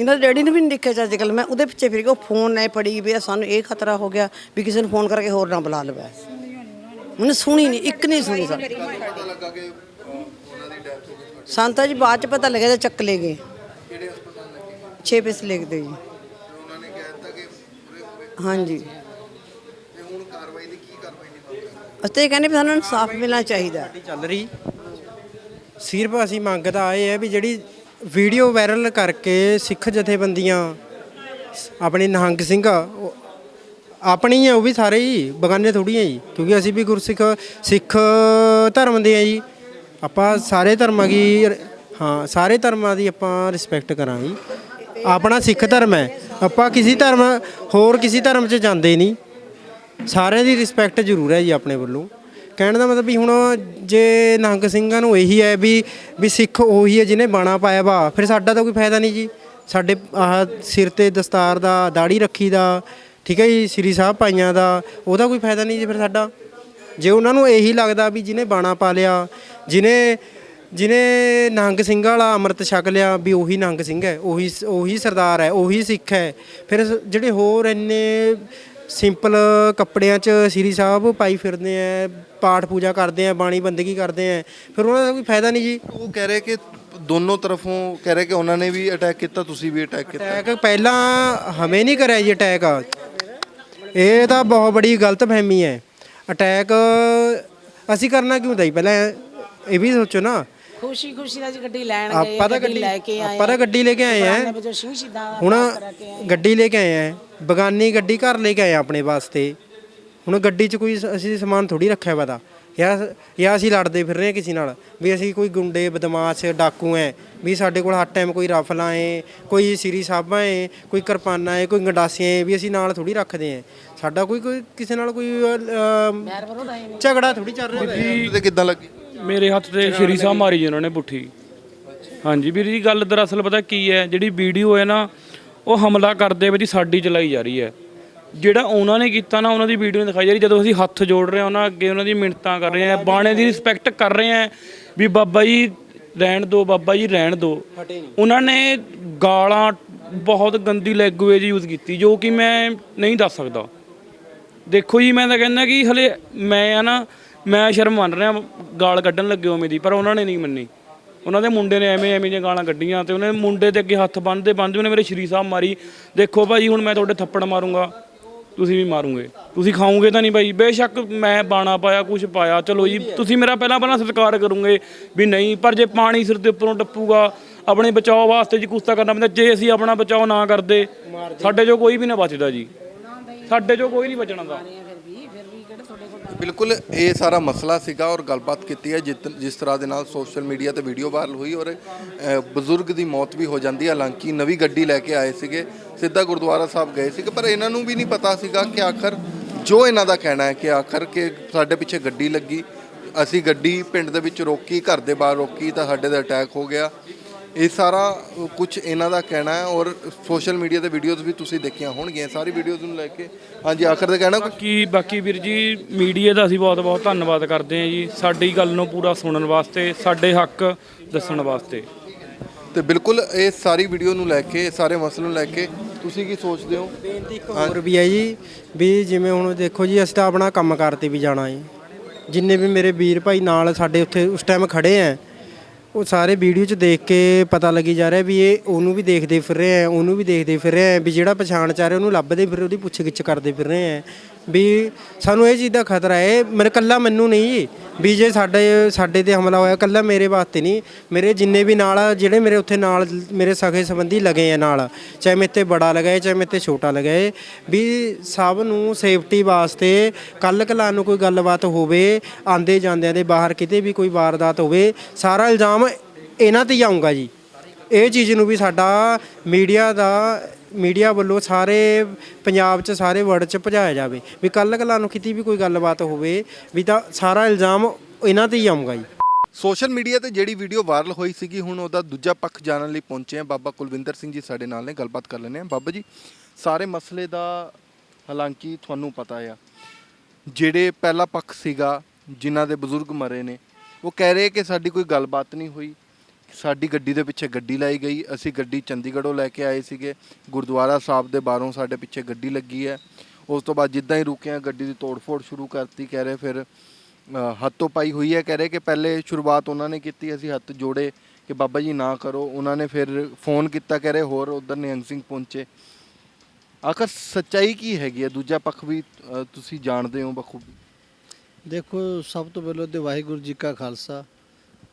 ਇਹਨਾਂ ਦੇ ਡੈਡੀ ਨੇ ਵੀ ਨਹੀਂ ਦੇਖਿਆ ਚੱਜ ਕੱਲ ਮੈਂ ਉਹਦੇ ਪਿੱਛੇ ਫਿਰ ਗਿਆ ਉਹ ਫੋਨ ਨਾ ਫੜੀ ਵੀ ਸਾਨੂੰ ਇਹ ਖਤਰਾ ਹੋ ਗਿਆ ਵੀ ਕਿਸੇ ਨੂੰ ਫੋਨ ਕਰਕੇ ਹੋਰ ਨਾ ਬੁਲਾ ਲਵੇ। ਉਹਨੇ ਸੁਣੀ ਨਹੀਂ ਇੱਕ ਨਹੀਂ ਸੁਣੀ ਸਾਡੀ ਸੰਤਾ ਜੀ ਬਾਅਦ ਚ ਪਤਾ ਲੱਗਿਆ ਤਾਂ ਚੱਕ ਲੈ ਗਏ। ਕਿਹੜੇ ਹਸਪਤਾਲ ਲੱਗੇ 6 ਜੀ ਹਾਂਜੀ। ਅਸੀਂ ਕਹਿੰਦੇ ਵੀ ਸਾਨੂੰ ਇਨਸਾਫ ਮਿਲਣਾ ਚਾਹੀਦਾ। ਚੱਲ ਰਹੀ। ਸਿਰਫ ਅਸੀਂ ਮੰਗਦਾ ਇਹ ਹੈ ਵੀ ਜਿਹੜੀ ਵੀਡੀਓ ਵਾਇਰਲ ਕਰਕੇ ਸਿੱਖ ਜਥੇਬੰਦੀਆਂ ਆਪਣੇ ਨਿਹੰਗ ਸਿੰਘ, ਉਹ ਆਪਣੀ ਹੀ ਆ, ਉਹ ਵੀ ਸਾਰੇ ਹੀ, ਬਗਾਨੇ ਥੋੜੀ ਆ ਜੀ, ਕਿਉਂਕਿ ਅਸੀਂ ਵੀ ਗੁਰਸਿੱਖ, ਸਿੱਖ ਧਰਮ ਦੇ ਆ ਜੀ। ਆਪਾਂ ਸਾਰੇ ਧਰਮਾਂ ਦੀ ਹਾਂ, ਸਾਰੇ ਧਰਮਾਂ ਦੀ ਆਪਾਂ ਰਿਸਪੈਕਟ ਕਰਾਂ ਜੀ। ਆਪਣਾ ਸਿੱਖ ਧਰਮ ਹੈ। ਆਪਾਂ ਕਿਸੇ ਧਰਮ, ਹੋਰ ਕਿਸੇ ਧਰਮ 'ਚ ਜਾਂਦੇ ਨਹੀਂ। ਸਾਰਿਆਂ ਦੀ ਰਿਸਪੈਕਟ ਜ਼ਰੂਰ ਹੈ ਜੀ ਆਪਣੇ ਵੱਲੋਂ। ਕਹਿਣ ਦਾ ਮਤਲਬ ਵੀ ਹੁਣ ਜੇ ਨੰਗ ਸਿੰਘਾਂ ਨੂੰ ਇਹੀ ਹੈ ਵੀ ਵੀ ਸਿੱਖ ਉਹੀ ਹੈ ਜਿਹਨੇ ਬਾਣਾ ਪਾਇਆ ਵਾ, ਫਿਰ ਸਾਡਾ ਤਾਂ ਕੋਈ ਫਾਇਦਾ ਨਹੀਂ ਜੀ। ਸਾਡੇ ਆਹ ਸਿਰ ਤੇ ਦਸਤਾਰ ਦਾ ਦਾੜੀ ਰੱਖੀ ਦਾ, ਠੀਕ ਹੈ ਜੀ, ਸ੍ਰੀ ਸਾਹਿਬ ਪਾਈਆਂ ਦਾ, ਉਹਦਾ ਕੋਈ ਫਾਇਦਾ ਨਹੀਂ ਜੀ ਫਿਰ ਸਾਡਾ। ਜੇ ਉਹਨਾਂ ਨੂੰ ਇਹੀ ਲੱਗਦਾ ਵੀ ਜਿਹਨੇ ਬਾਣਾ ਪਾ ਲਿਆ, ਜਿਹਨੇ ਜਿਹਨੇ ਨੰਗ ਸਿੰਘ ਵਾਲਾ ਅੰਮ੍ਰਿਤ ਛਕ ਲਿਆ ਵੀ ਉਹੀ ਨੰਗ ਸਿੰਘ ਹੈ, ਉਹੀ ਸ, ਉਹੀ ਸਰਦਾਰ ਹੈ, ਉਹੀ ਸਿੱਖ ਹੈ, ਫਿਰ ਸ- ਜਿਹੜੇ ਹੋਰ ਇੰਨੇ ਸਿੰਪਲ ਕੱਪੜਿਆਂ 'ਚ ਸ੍ਰੀ ਸਾਹਿਬ ਪਾਈ ਫਿਰਦੇ ਹੈ ਪਾਠ ਪੂਜਾ ਕਰਦੇ ਆ ਬਾਣੀ ਬੰਦਗੀ ਕਰਦੇ ਆ ਫਿਰ ਉਹਨਾਂ ਦਾ ਕੋਈ ਫਾਇਦਾ ਨਹੀਂ ਜੀ। ਉਹ ਕਹਿ ਰਹੇ ਕਿ ਦੋਨੋਂ ਤਰਫੋਂ ਕਹਿ ਰਹੇ ਕਿ ਉਹਨਾਂ ਨੇ ਵੀ ਅਟੈਕ ਕੀਤਾ ਤੁਸੀਂ ਵੀ ਅਟੈਕ ਕੀਤਾ। ਅਟੈਕ ਪਹਿਲਾਂ ਹਮੇ ਨਹੀਂ ਕਰਿਆ ਜੀ ਅਟੈਕ ਇਹ ਤਾਂ ਬਹੁਤ ਬੜੀ ਗਲਤ ਫਹਿਮੀ ਹੈ। ਅਟੈਕ ਅਸੀਂ ਕਰਨਾ ਕਿਉਂ ਤਾਂ ਜੀ? ਪਹਿਲਾਂ ਇਹ ਵੀ ਸੋਚੋ ਨਾ। ਖੁਸ਼ੀ ਖੁਸ਼ੀ ਨਾਲ ਜੀ ਗੱਡੀ ਲੈਣ ਗਏ ਆਪਾਂ ਤਾਂ ਗੱਡੀ ਲੈ ਕੇ ਆਏ ਆਪਾਂ ਤਾਂ ਗੱਡੀ ਲੈ ਕੇ ਆਏ ਆ। ਹੁਣ ਗੱਡੀ ਲੈ ਕੇ ਆਏ ਆ। ਬਗਾਨੀ ਗੱਡੀ ਘਰ ਲੈ ਕੇ ਆਏ ਆ ਆਪਣੇ ਵਾਸਤੇ। ਹੁਣ ਗੱਡੀ 'ਚ ਕੋਈ ਸ- ਅਸੀਂ ਸਮਾਨ ਥੋੜੀ ਰੱਖਿਆ ਪਤਾ ਜਾਂ ਜਾਂ ਅਸੀਂ ਲੜਦੇ ਫਿਰ ਰਹੇ ਹਾਂ ਕਿਸੇ ਨਾਲ ਵੀ ਅਸੀਂ ਕੋਈ ਗੁੰਡੇ ਬਦਮਾਸ਼ ਡਾਕੂ ਐ ਵੀ ਸਾਡੇ ਕੋਲ ਹਰ ਟਾਈਮ ਕੋਈ ਰਫਲਾਂ ਏ ਕੋਈ ਸਿਰੀ ਸਾਬਾਂ ਏ ਕੋਈ ਕਿਰਪਾਨਾਂ ਏ ਕੋਈ ਗੰਡਾਸੀਆਂ ਏ ਵੀ ਅਸੀਂ ਨਾਲ ਥੋੜੀ ਰੱਖਦੇ ਆ ਸਾਡਾ ਕੋਈ ਕੋਈ ਕਿਸੇ ਨਾਲ ਕੋਈ ਝਗੜਾ ਥੋੜੀ ਚੱਲ ਰਿਹਾ ਤੇ ਕਿੱਦਾਂ ਲੱਗੀ? ਮੇਰੇ ਹੱਥ ਤੇ ਸ਼੍ਰੀ ਸਾਹਿਬ ਮਾਰੀ ਜੀ ਉਹਨਾਂ ਨੇ ਪੁੱਠੀ। ਹਾਂਜੀ ਵੀਰ ਜੀ ਗੱਲ ਦਰਅਸਲ ਪਤਾ ਕੀ ਹੈ ਜਿਹੜੀ ਵੀਡੀਓ ਹੈ ਨਾ ਉਹ ਹਮਲਾ ਕਰਦੇ ਵਿੱਚ ਸਾਡੀ ਚਲਾਈ ਜਾ ਰਹੀ ਹੈ ਜਿਹੜਾ ਉਹਨਾਂ ਨੇ ਕੀਤਾ ਨਾ ਉਹਨਾਂ ਦੀ ਵੀਡੀਓ ਦਿਖਾਈ ਜਾ ਰਹੀ। ਜਦੋਂ ਅਸੀਂ ਹੱਥ ਜੋੜ ਰਹੇ ਹਾਂ ਉਹਨਾਂ ਅੱਗੇ ਉਹਨਾਂ ਦੀ ਮਿੰਨਤਾਂ ਕਰ ਰਹੇ ਹਾਂ ਬਾਣੇ ਦੀ ਰਿਸਪੈਕਟ ਕਰ ਰਹੇ ਹਾਂ ਵੀ ਬਾਬਾ ਜੀ ਰਹਿਣ ਦਿਓ ਬਾਬਾ ਜੀ ਰਹਿਣ ਦਿਓ। ਉਹਨਾਂ ਨੇ ਗਾਲਾਂ ਬਹੁਤ ਗੰਦੀ ਲੈਂਗੁਏਜ ਯੂਜ਼ ਕੀਤੀ ਜੋ ਕਿ ਮੈਂ ਨਹੀਂ ਦੱਸ ਸਕਦਾ। ਦੇਖੋ ਜੀ ਮੈਂ ਤਾਂ ਕਹਿੰਦਾ ਕਿ ਹਲੇ ਮੈਂ ਆ ਨਾ ਮੈਂ ਸ਼ਰਮ ਮੰਨ ਰਿਹਾ ਗਾਲ ਕੱਢਣ ਲੱਗੇ ਉਵੇਂ ਦੀ ਪਰ ਉਹਨਾਂ ਨੇ ਨਹੀਂ ਮੰਨੀ। ਉਹਨਾਂ ਦੇ ਮੁੰਡੇ ਨੇ ਐਵੇਂ ਐਵੇਂ ਜਿਹੀਆਂ ਗਾਲਾਂ ਕੱਢੀਆਂ ਤੇ ਉਹਨੇ ਮੁੰਡੇ ਦੇ ਅੱਗੇ ਹੱਥ ਬੰਨ੍ਹਦੇ ਬੰਨ੍ਹਦੇ ਉਹਨੇ ਮੇਰੇ ਸ਼੍ਰੀ ਸਾਹਿਬ ਮਾਰੀ। ਦੇਖੋ ਭਾਈ ਹੁਣ ਮੈਂ ਤੁਹਾਡੇ ਥੱਪੜ ਮਾਰੂੰਗਾ। ਤੁਸੀਂ ਵੀ ਮਾਰੋਗੇ। ਤੁਸੀਂ ਖਾਓਗੇ ਤਾਂ ਨਹੀਂ ਭਾਈ ਬੇਸ਼ੱਕ ਮੈਂ ਬਾਣਾ ਪਾਇਆ ਕੁਝ ਪਾਇਆ। ਚਲੋ ਜੀ ਤੁਸੀਂ ਮੇਰਾ ਪਹਿਲਾਂ ਪਹਿਲਾਂ ਸਤਿਕਾਰ ਕਰੋਗੇ ਵੀ ਨਹੀਂ ਪਰ ਜੇ ਪਾਣੀ ਸਿਰ ਦੇ ਉੱਪਰੋਂ ਟੱਪੂਗਾ ਆਪਣੇ ਬਚਾਓ ਵਾਸਤੇ ਜੀ ਕੁਛ ਕਰਨਾ ਪੈਂਦਾ ਜੇ ਅਸੀਂ ਆਪਣਾ ਬਚਾਓ ਨਾ ਕਰਦੇ ਸਾਡੇ ਚੋਂ ਕੋਈ ਵੀ ਨਾ ਬਚਦਾ ਜੀ। ਸਾਡੇ ਚੋਂ ਕੋਈ ਨਹੀਂ ਬਚਣਾ ਦਾ ਬਿਲਕੁਲ ਇਹ ਸਾਰਾ ਮਸਲਾ ਸੀਗਾ ਔਰ ਗੱਲਬਾਤ ਕੀਤੀ ਹੈ ਜਿਤ- ਜਿਸ ਤਰ੍ਹਾਂ ਦੇ ਨਾਲ ਸੋਸ਼ਲ ਮੀਡੀਆ ਤੇ ਵੀਡੀਓ ਵਾਇਰਲ ਹੋਈ ਔਰ ਅ, ਬਜ਼ੁਰਗ ਦੀ ਮੌਤ ਵੀ ਹੋ ਜਾਂਦੀ ਹੈ। ਹਾਲਾਂਕਿ ਨਵੀਂ ਗੱਡੀ ਲੈ ਕੇ ਆਏ ਸੀਗੇ। ਸਿੱਧਾ ਗੁਰਦੁਆਰਾ ਸਾਹਿਬ ਗਏ ਸੀਗੇ ਪਰ ਇਹਨਾਂ ਨੂੰ ਵੀ ਨਹੀਂ ਪਤਾ ਸੀਗਾ ਕਿ ਆਖਰ ਜੋ ਇਹਨਾਂ ਦਾ ਕਹਿਣਾ ਹੈ ਕਿ ਆਖਰ ਕਿ ਸਾਡੇ ਪਿੱਛੇ ਗੱਡੀ ਲੱਗੀ ਅਸੀਂ ਗੱਡੀ ਪਿੰਡ ਦੇ ਵਿੱਚ ਰੋਕੀ ਘਰ ਦੇ ਬਾਹਰ ਰੋਕੀ ਤਾਂ ਸਾਡੇ ਤੇ ਅਟੈਕ ਹੋ ਗਿਆ। ਇਹ ਸਾਰਾ ਕੁਝ ਇਹਨਾਂ ਦਾ ਕਹਿਣਾ ਹੈ ਔਰ ਸੋਸ਼ਲ ਮੀਡੀਆ ਤੇ ਵੀਡੀਓਜ਼ ਵੀ ਤੁਸੀਂ ਦੇਖੀਆਂ ਹੋਣਗੀਆਂ ਸਾਰੀ ਵੀਡੀਓਜ਼ ਨੂੰ ਲੈ ਕੇ। ਹਾਂਜੀ ਆਖਰ ਤੇ ਕਹਿਣਾ ਬਾਕੀ ਬਾਕੀ ਵੀਰ ਜੀ ਮੀਡੀਆ ਦਾ ਅਸੀਂ ਬਹੁਤ ਬਹੁਤ ਧੰਨਵਾਦ ਕਰਦੇ ਹਾਂ ਜੀ। ਸਾਡੀ ਗੱਲ ਨੂੰ ਪੂਰਾ ਸੁਣਨ ਵਾਸਤੇ ਸਾਡੇ ਹੱਕ ਦੱਸਣ ਵਾਸਤੇ। ਤੇ ਬਿਲਕੁਲ ਇਹ ਸਾਰੀ ਵੀਡੀਓ ਨੂੰ ਲੈ ਕੇ ਸਾਰੇ ਮਸਲੇ ਨੂੰ ਲੈ ਕੇ ਤੁਸੀਂ ਕੀ ਸੋਚਦੇ ਹੋ? ਹੋਰ ਵੀ ਹੈ ਜੀ, ਵੀ ਜਿਵੇਂ ਹੁਣ ਦੇਖੋ ਜੀ, ਅਸੀਂ ਤਾਂ ਆਪਣਾ ਕੰਮ ਕਰਤੇ ਵੀ ਜਾਣਾ ਹੈ ਜਿੰਨੇ ਵੀ ਮੇਰੇ ਵੀਰ ਭਾਈ ਨਾਲ ਸਾਡੇ ਉੱਥੇ ਉਸ ਟਾਈਮ ਖੜੇ ਹੈ ਉਹ ਸਾਰੇ ਵੀਡੀਓ 'ਚ ਦੇਖ ਕੇ ਪਤਾ ਲੱਗੀ ਜਾ ਰਿਹਾ ਵੀ ਇਹ ਉਹਨੂੰ ਵੀ ਦੇਖਦੇ ਫਿਰ ਰਹੇ ਆ, ਉਹਨੂੰ ਵੀ ਦੇਖਦੇ ਫਿਰ ਰਹੇ ਆ, ਵੀ ਜਿਹੜਾ ਪਛਾਣ ਚ ਆ ਰਿਹਾ ਉਹਨੂੰ ਲੱਭਦੇ ਫਿਰ ਉਹਦੀ ਪੁੱਛ ਗਿੱਛ ਕਰਦੇ ਫਿਰ ਰਹੇ ਆ। ਵੀ ਸਾਨੂੰ ਇਹ ਚੀਜ਼ ਦਾ ਖਤਰਾ ਹੈ ਮੇਰੇ ਕੱਲਾ ਮੈਨੂੰ ਨਹੀਂ ਜੀ। ਵੀ ਜੇ ਸਾਡੇ ਸਾਡੇ ਤੇ ਹਮਲਾ ਹੋਇਆ ਕੱਲਾ ਮੇਰੇ ਵਾਸਤੇ ਨਹੀਂ। ਮੇਰੇ ਜਿੰਨੇ ਵੀ ਨਾਲ ਆ, ਜਿਹੜੇ ਮੇਰੇ ਉੱਥੇ ਨਾਲ ਮੇਰੇ ਸਗੇ ਸੰਬੰਧੀ ਲਗੇ ਆ ਨਾਲ ਚਾਹੇ ਮੇਰੇ ਤੇ ਬੜਾ ਲਗਾਏ ਚਾਹੇ ਮੇਰੇ ਤੇ ਛੋਟਾ ਲਗਾਏ ਵੀ ਸਭ ਨੂੰ ਸੇਫਟੀ ਵਾਸਤੇ ਕੱਲ ਕਲਾ ਨੂੰ ਕੋਈ ਗੱਲਬਾਤ ਹੋਵੇ ਆਂਦੇ ਜਾਂਦਿਆਂ ਦੇ ਬਾਹਰ ਕਿਤੇ ਵੀ ਕੋਈ ਵਾਰਦਾਤ ਹੋਵੇ ਸਾਰਾ ਇਲਜ਼ਾਮ ਇਹਨਾਂ ਤੇ ਹੀ ਆਊਗਾ ਜੀ। ਇਹ ਚੀਜ਼ ਨੂੰ ਵੀ ਸਾਡਾ ਮੀਡੀਆ ਦਾ ਮੀਡੀਆ ਵੱਲੋਂ ਸਾਰੇ ਪੰਜਾਬ 'ਚ, ਸਾਰੇ ਵਰਲਡ 'ਚ ਭਜਾਇਆ ਜਾਵੇ। ਵੀ ਕੱਲ ਕਲਾ ਨੂੰ ਕਿਤੇ ਵੀ ਕੋਈ ਗੱਲਬਾਤ ਹੋਵੇ, ਵੀ ਤਾਂ ਸਾਰਾ ਇਲਜ਼ਾਮ ਇਹਨਾਂ ਤੇ ਹੀ ਆਊਗਾ ਜੀ। ਸੋਸ਼ਲ ਮੀਡੀਆ ਤੇ ਜਿਹੜੀ ਵੀਡੀਓ ਵਾਇਰਲ ਹੋਈ ਸੀਗੀ, ਹੁਣ ਉਹਦਾ ਦੂਜਾ ਪੱਖ ਜਾਣਨ ਲਈ ਪਹੁੰਚੇ ਆ ਬਾਬਾ ਕੁਲਵਿੰਦਰ ਸਿੰਘ ਜੀ ਸਾਡੇ ਨਾਲ ਨੇ, ਗੱਲਬਾਤ ਕਰ ਲੈਂਦੇ ਆ ਬਾਬਾ ਜੀ, ਸਾਰੇ ਮਸਲੇ ਦਾ ਹਾਲਾਂਕਿ ਤੁਹਾਨੂੰ ਪਤਾ ਆ। ਜਿਹੜੇ ਪਹਿਲਾ ਪੱਖ ਸੀਗਾ, ਜਿਨ੍ਹਾਂ ਦੇ ਬਜ਼ੁਰਗ ਮਰੇ ਨੇ, ਉਹ ਕਹਿ ਰਹੇ ਕਿ ਸਾਡੀ ਕੋਈ ਗੱਲਬਾਤ ਨਹੀਂ ਹੋਈ। ਸਾਡੀ ਗੱਡੀ ਦੇ ਪਿੱਛੇ ਗੱਡੀ ਲਾਈ ਗਈ। ਅਸੀਂ ਗੱਡੀ ਚੰਡੀਗੜ੍ਹੋਂ ਲੈ ਕੇ ਆਏ ਸੀਗੇ। ਗੁਰਦੁਆਰਾ ਸਾਹਿਬ ਦੇ ਬਾਹਰੋਂ ਸਾਡੇ ਪਿੱਛੇ ਗੱਡੀ ਲੱਗੀ ਹੈ। ਉਸ ਤੋਂ ਬਾਅਦ ਜਿੱਦਾਂ ਹੀ ਰੁਕੇ ਆ ਗੱਡੀ ਦੀ ਤੋੜਫੋੜ ਸ਼ੁਰੂ ਕਰਤੀ, ਕਹਿ ਰਹੇ ਫਿਰ ਹੱਥੋਂ ਪਾਈ ਹੋਈ ਹੈ। ਕਹਿ ਰਹੇ ਕਿ ਪਹਿਲੇ ਸ਼ੁਰੂਆਤ ਉਹਨਾਂ ਨੇ ਕੀਤੀ, ਅਸੀਂ ਹੱਥ ਜੋੜੇ ਕਿ ਬਾਬਾ ਜੀ ਨਾ ਕਰੋ। ਉਹਨਾਂ ਨੇ ਫਿਰ ਫੋਨ ਕੀਤਾ, ਕਹਿ ਰਹੇ ਹੋਰ ਉਧਰ ਨਿਹੰਗ ਸਿੰਘ ਪਹੁੰਚੇ। ਆਖਰ ਸੱਚਾਈ ਕੀ ਹੈਗੀ ਹੈ? ਦੂਜਾ ਪੱਖ ਵੀ ਤੁਸੀਂ ਜਾਣਦੇ ਹੋ ਬਖੂਬੀ। ਦੇਖੋ, ਸਭ ਤੋਂ ਪਹਿਲਾਂ ਤੇ ਵਾਹਿਗੁਰੂ ਜੀ ਕਾ ਖਾਲਸਾ।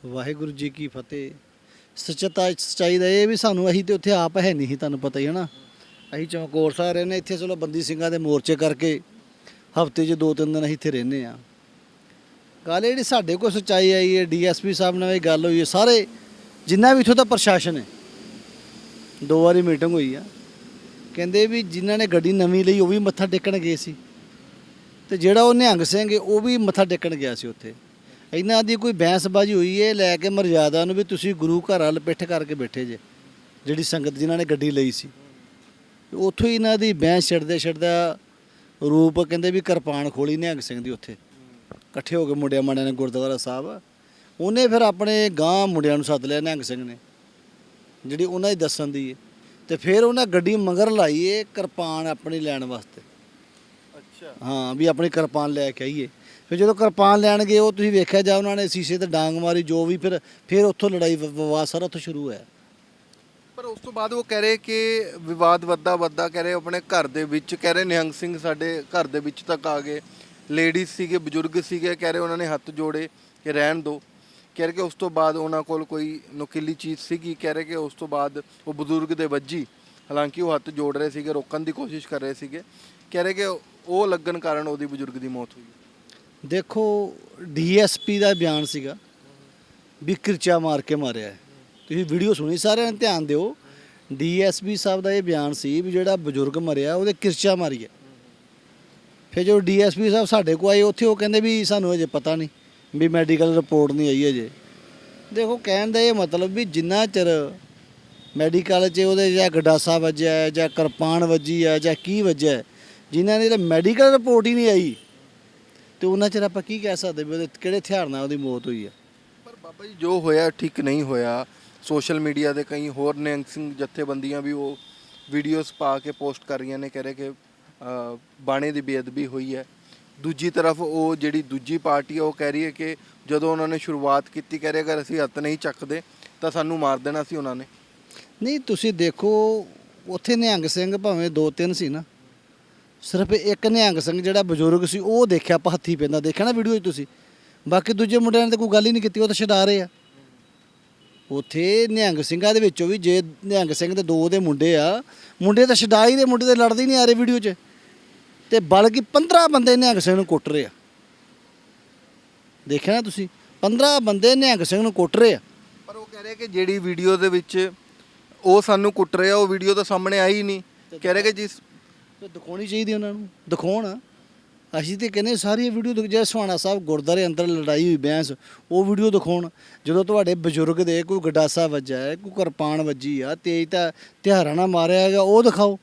ਵਾਹਿਗੁਰੂ ਜੀ ਕੀ ਫਤਿਹ। ਸੱਚਤਾ, ਸੱਚਾਈ ਦਾ ਇਹ ਵੀ ਸਾਨੂੰ ਅਸੀਂ ਤੇ ਉੱਥੇ ਆਪ ਹੈ ਨਹੀਂ ਸੀ, ਤੁਹਾਨੂੰ ਪਤਾ ਹੀ ਹੈ ਨਾ। ਅਸੀਂ ਚਮਕੌਰ ਸਾਹਿਬ ਰਹਿੰਦੇ ਇੱਥੇ ਚਲੋ ਬੰਦੀ ਸਿੰਘਾਂ ਦੇ ਮੋਰਚੇ ਕਰਕੇ ਹਫ਼ਤੇ 'ਚ ਦੋ ਤਿੰਨ ਦਿਨ ਅਸੀਂ ਇੱਥੇ ਰਹਿੰਦੇ ਆ ਗੱਲ ਇਹ ਜਿਹੜੀ ਸਾਡੇ ਕੋਲ ਸੱਚਾਈ ਆਈ ਹੈ, ਡੀਐਸਪੀ ਸਾਹਿਬ ਨਾਲ ਇਹ ਗੱਲ ਹੋਈ ਹੈ, ਸਾਰੇ ਜਿੰਨਾ ਵੀ ਇੱਥੋਂ ਦਾ ਪ੍ਰਸ਼ਾਸਨ ਹੈ, ਦੋ ਵਾਰੀ ਮੀਟਿੰਗ ਹੋਈ ਆ। ਕਹਿੰਦੇ ਵੀ ਜਿਨ੍ਹਾਂ ਨੇ ਗੱਡੀ ਨਵੀਂ ਲਈ, ਉਹ ਵੀ ਮੱਥਾ ਟੇਕਣ ਗਏ ਸੀ। ਤੇ ਜਿਹੜਾ ਉਹ ਨਿਹੰਗ ਸਿੰਘ ਉਹ ਵੀ ਮੱਥਾ ਟੇਕਣ ਗਿਆ ਸੀ ਉੱਥੇ। ਇਹਨਾਂ ਦੀ ਕੋਈ ਬਹਿਸਬਾਜ਼ੀ ਹੋਈ ਹੈ ਲੈ ਕੇ ਮਰਜ਼ਾਦਾ ਨੂੰ ਵੀ ਤੁਸੀਂ ਗੁਰੂ ਘਰ ਵੱਲ ਪਿੱਠ ਕਰਕੇ ਬੈਠੇ ਜੇ ਜਿਹੜੀ ਸੰਗਤ ਜਿਨ੍ਹਾਂ ਨੇ ਗੱਡੀ ਲਈ ਸੀ। ਉੱਥੋਂ ਹੀ ਇਹਨਾਂ ਦੀ ਬਹਿਸ ਛੱਡਦੇ ਛੱਡਦਾ ਰੂਪ ਕਹਿੰਦੇ ਵੀ ਕਿਰਪਾਨ ਖੋਲੀ ਨਿਹੰਗ ਸਿੰਘ ਦੀ ਉੱਥੇ। ਇਕੱਠੇ ਹੋ ਕੇ ਮੁੰਡਿਆਂ ਮਾਂਡਿਆਂ ਨੇ ਗੁਰਦੁਆਰਾ ਸਾਹਿਬ। ਉਹਨੇ ਫਿਰ ਆਪਣੇ ਗਾਂ ਮੁੰਡਿਆਂ ਨੂੰ ਸੱਦ ਲਿਆ ਨਿਹੰਗ ਸਿੰਘ ਨੇ ਜਿਹੜੀ ਉਹਨਾਂ ਦੀ ਦੱਸਣ ਦੀ ਹੈ ਤੇ ਫਿਰ ਉਹਨਾਂ ਗੱਡੀ ਮਗਰ ਲਾਈ ਏ ਕਿਰਪਾਨ ਆਪਣੀ ਲੈਣ ਵਾਸਤੇ। ਅੱਛਾ। ਹਾਂ ਵੀ ਆਪਣੀ ਕਿਰਪਾਨ ਲੈ ਕੇ ਆਈਏ। ਫਿਰ ਜਦੋਂ ਕਿਰਪਾਨ ਲੈਣ ਗਏ, ਉਹ ਤੁਸੀਂ ਵੇਖਿਆ ਜਾ ਉਹਨਾਂ ਨੇ ਸ਼ੀਸ਼ੇ ਤੇ ਡਾਂਗ ਮਾਰੀ, ਜੋ ਵੀ, ਫਿਰ ਫਿਰ ਉੱਥੋਂ ਲੜਾਈ ਵ- ਵਿਵਾਦ ਸਾਰਾ ਉੱਥੋਂ ਸ਼ੁਰੂ ਹੋਇਆ। ਪਰ ਉਸ ਤੋਂ ਬਾਅਦ ਉਹ ਕਹਿ ਰਹੇ ਕਿ ਵਿਵਾਦ ਵੱਧਦਾ ਵੱਧਦਾ, ਕਹਿ ਰਹੇ ਆਪਣੇ ਘਰ ਦੇ ਵਿੱਚ, ਕਹਿ ਰਹੇ ਨਿਹੰਗ ਸਿੰਘ ਸਾਡੇ ਘਰ ਦੇ ਵਿੱਚ ਤੱਕ ਆ ਗਏ। ਲੇਡੀਜ਼ ਸੀਗੇ, ਬਜ਼ੁਰਗ ਸੀਗੇ, ਕਹਿ ਰਹੇ ਉਹਨਾਂ ਨੇ ਹੱਥ ਜੋੜੇ ਕਿ ਰਹਿਣ ਦਿਓ ਕਹਿ ਰਹੇ ਕਿ ਉਸ ਤੋਂ ਬਾਅਦ ਉਹਨਾਂ ਕੋਲ ਕੋਈ ਨੁਕੀਲੀ ਚੀਜ਼ ਸੀਗੀ, ਕਹਿ ਰਹੇ ਕਿ ਉਸ ਤੋਂ ਬਾਅਦ ਉਹ ਬਜ਼ੁਰਗ ਦੇ ਵੱਜੀ। ਹਾਲਾਂਕਿ ਉਹ ਹੱਥ ਜੋੜ ਰਹੇ ਸੀਗੇ, ਰੋਕਣ ਦੀ ਕੋਸ਼ਿਸ਼ ਕਰ ਰਹੇ ਸੀਗੇ। ਕਹਿ ਰਹੇ ਕਿ ਉਹ ਲੱਗਣ ਕਾਰਨ ਉਹਦੀ ਬਜ਼ੁਰਗ ਦੀ ਮੌਤ ਹੋਈ। ਦੇਖੋ ਡੀਐਸਪੀ ਦਾ ਬਿਆਨ ਸੀਗਾ ਵੀ ਕਿਰਚਾ ਮਾਰ ਕੇ ਮਾਰਿਆ ਹੈ। ਤੁਸੀਂ ਵੀਡੀਓ ਸੁਣੀ ਸਾਰਿਆਂ ਨੇ ਧਿਆਨ ਦਿਓ। ਡੀਐਸਪੀ ਸਾਹਿਬ ਦਾ ਇਹ ਬਿਆਨ ਸੀ ਵੀ ਜਿਹੜਾ ਬਜ਼ੁਰਗ ਮਰਿਆ ਉਹਦੇ ਕਿਰਚਾ ਮਾਰੀ ਹੈ। ਫਿਰ ਜੋ ਡੀਐਸਪੀ ਸਾਹਿਬ ਸਾਡੇ ਕੋਲ ਆਏ ਉੱਥੇ ਉਹ ਕਹਿੰਦੇ ਵੀ ਸਾਨੂੰ ਅਜੇ ਪਤਾ ਨਹੀਂ ਵੀ ਮੈਡੀਕਲ ਰਿਪੋਰਟ ਨਹੀਂ ਆਈ ਅਜੇ। ਦੇਖੋ ਕਹਿਣ ਦਾ ਇਹ ਮਤਲਬ ਵੀ ਜਿੰਨਾ ਚਿਰ ਮੈਡੀਕਲ 'ਚ ਉਹਦੇ ਜਾਂ ਗਡਾਸਾ ਵੱਜਿਆ ਹੈ ਜਾਂ ਕਿਰਪਾਨ ਵੱਜੀ ਹੈ ਜਾਂ ਕੀ ਵੱਜਿਆ ਹੈ, ਜਿਨ੍ਹਾਂ ਦੀ ਮੈਡੀਕਲ ਰਿਪੋਰਟ ਹੀ ਨਹੀਂ ਆਈ। ਤੇ ਉਹਨਾਂ ਚਿਰ ਆਪਾਂ ਕੀ ਕਹਿ ਸਕਦੇ ਵੀ ਉਹਦੇ ਕਿਹੜੇ ਹਥਿਆਰ ਨਾਲ ਉਹਦੀ ਮੌਤ ਹੋਈ ਹੈ ਪਰ ਬਾਬਾ ਜੀ ਜੋ ਹੋਇਆ ਠੀਕ ਨਹੀਂ ਹੋਇਆ। ਸੋਸ਼ਲ ਮੀਡੀਆ ਤੇ ਕਈ ਹੋਰ ਨਿਹੰਗ ਸਿੰਘ ਜਥੇਬੰਦੀਆਂ ਵੀ ਉਹ ਵੀਡੀਓਜ਼ ਪਾ ਕੇ ਪੋਸਟ ਕਰ ਰਹੀਆਂ ਨੇ ਕਹਿ ਰਹੇ ਕਿ ਅ, ਬਾਣੇ ਦੀ ਬੇਅਦਬੀ ਹੋਈ ਹੈ। ਦੂਜੀ ਤਰਫ ਉਹ ਜਿਹੜੀ ਦੂਜੀ ਪਾਰਟੀ ਹੈ ਉਹ ਕਹਿ ਰਹੀ ਹੈ ਕਿ ਜਦੋਂ ਉਹਨਾਂ ਨੇ ਸ਼ੁਰੂਆਤ ਕੀਤੀ ਕਹਿ ਰਹੇ ਅਗਰ ਅਸੀਂ ਹੱਥ ਨਹੀਂ ਚੱਕਦੇ ਤਾਂ ਸਾਨੂੰ ਮਾਰ ਦੇਣਾ ਸੀ ਉਹਨਾਂ ਨੇ। ਨਹੀਂ ਤੁਸੀਂ ਦੇਖੋ ਉੱਥੇ ਨਿਹੰਗ ਸਿੰਘ ਭਾਵੇਂ ਦੋ ਤਿੰਨ ਸੀ ਨਾ ਸਿਰਫ ਇੱਕ ਨਿਹੰਗ ਸਿੰਘ ਜਿਹੜਾ ਬਜ਼ੁਰਗ ਸੀ ਉਹ ਦੇਖਿਆ ਆਪਾਂ ਹੱਥੀ ਪੈਂਦਾ ਦੇਖਿਆ ਨਾ ਵੀਡੀਓ 'ਚ ਤੁਸੀਂ। ਬਾਕੀ ਦੂਜੇ ਮੁੰਡਿਆਂ ਨੇ ਤਾਂ ਕੋਈ ਗੱਲ ਹੀ ਨਹੀਂ ਕੀਤੀ ਉਹ ਤਾਂ ਛਡਾ ਰਹੇ ਆ। ਉੱਥੇ ਨਿਹੰਗ ਸਿੰਘਾਂ ਦੇ ਵਿੱਚੋਂ ਵੀ ਜੇ ਨਿਹੰਗ ਸਿੰਘ ਦੇ ਦੋ ਦੇ ਮੁੰਡੇ ਆ ਮੁੰਡੇ ਤਾਂ ਛਡਾ ਹੀ ਦੇ ਮੁੰਡੇ ਤੇ ਲੜਦੇ ਹੀ ਨਹੀਂ ਆ ਰਹੇ ਵੀਡੀਓ 'ਚ। ਤੇ ਬਲਕਿ 15 ਬੰਦੇ ਨਿਹੰਗ ਸਿੰਘ ਨੂੰ ਕੁੱਟ ਰਹੇ ਆ। ਦੇਖਿਆ ਨਾ ਤੁਸੀਂ 15 ਬੰਦੇ ਨਿਹੰਗ ਸਿੰਘ ਨੂੰ ਕੁੱਟ ਰਹੇ ਆ। ਪਰ ਉਹ ਕਹਿ ਰਹੇ ਕਿ ਜਿਹੜੀ ਵੀਡੀਓ ਦੇ ਵਿੱਚ ਉਹ ਸਾਨੂੰ ਕੁੱਟ ਰਿਹਾ ਉਹ ਵੀਡੀਓ ਤਾਂ ਸਾਹਮਣੇ ਆਈ ਨਹੀਂ। ਕਹਿ ਰਹੇ ਕਿ ਜਿਸ ਤੇ ਦਿਖਾਉਣੀ ਚਾਹੀਦੀ ਉਹਨਾਂ ਨੂੰ ਦਿਖਾਉਣ। ਅਸੀਂ ਤੇ ਕਹਿੰਦੇ ਸਾਰੀ ਵੀਡੀਓ ਦਿਖ ਜੇ ਸੁਹਾਣਾ ਸਾਹਿਬ ਗੁਰਦਾਰੇ ਅੰਦਰ ਲੜਾਈ ਹੋਈ ਬਹਿਸ ਉਹ ਵੀਡੀਓ ਦਿਖਾਉਣ। ਜਦੋਂ ਤੁਹਾਡੇ ਬਜ਼ੁਰਗ ਦੇ ਕੋਈ ਗਡਾਸਾ ਵੱਜਾ ਹੈ ਕੋਈ ਕਿਰਪਾਨ ਵੱਜੀ ਆ ਤੇਜ ਤਾਂ ਤਿਹਾਰਾਂ ਨਾਲ ਮਾਰਿਆ ਹੈਗਾ ਉਹ ਦਿਖਾਓ।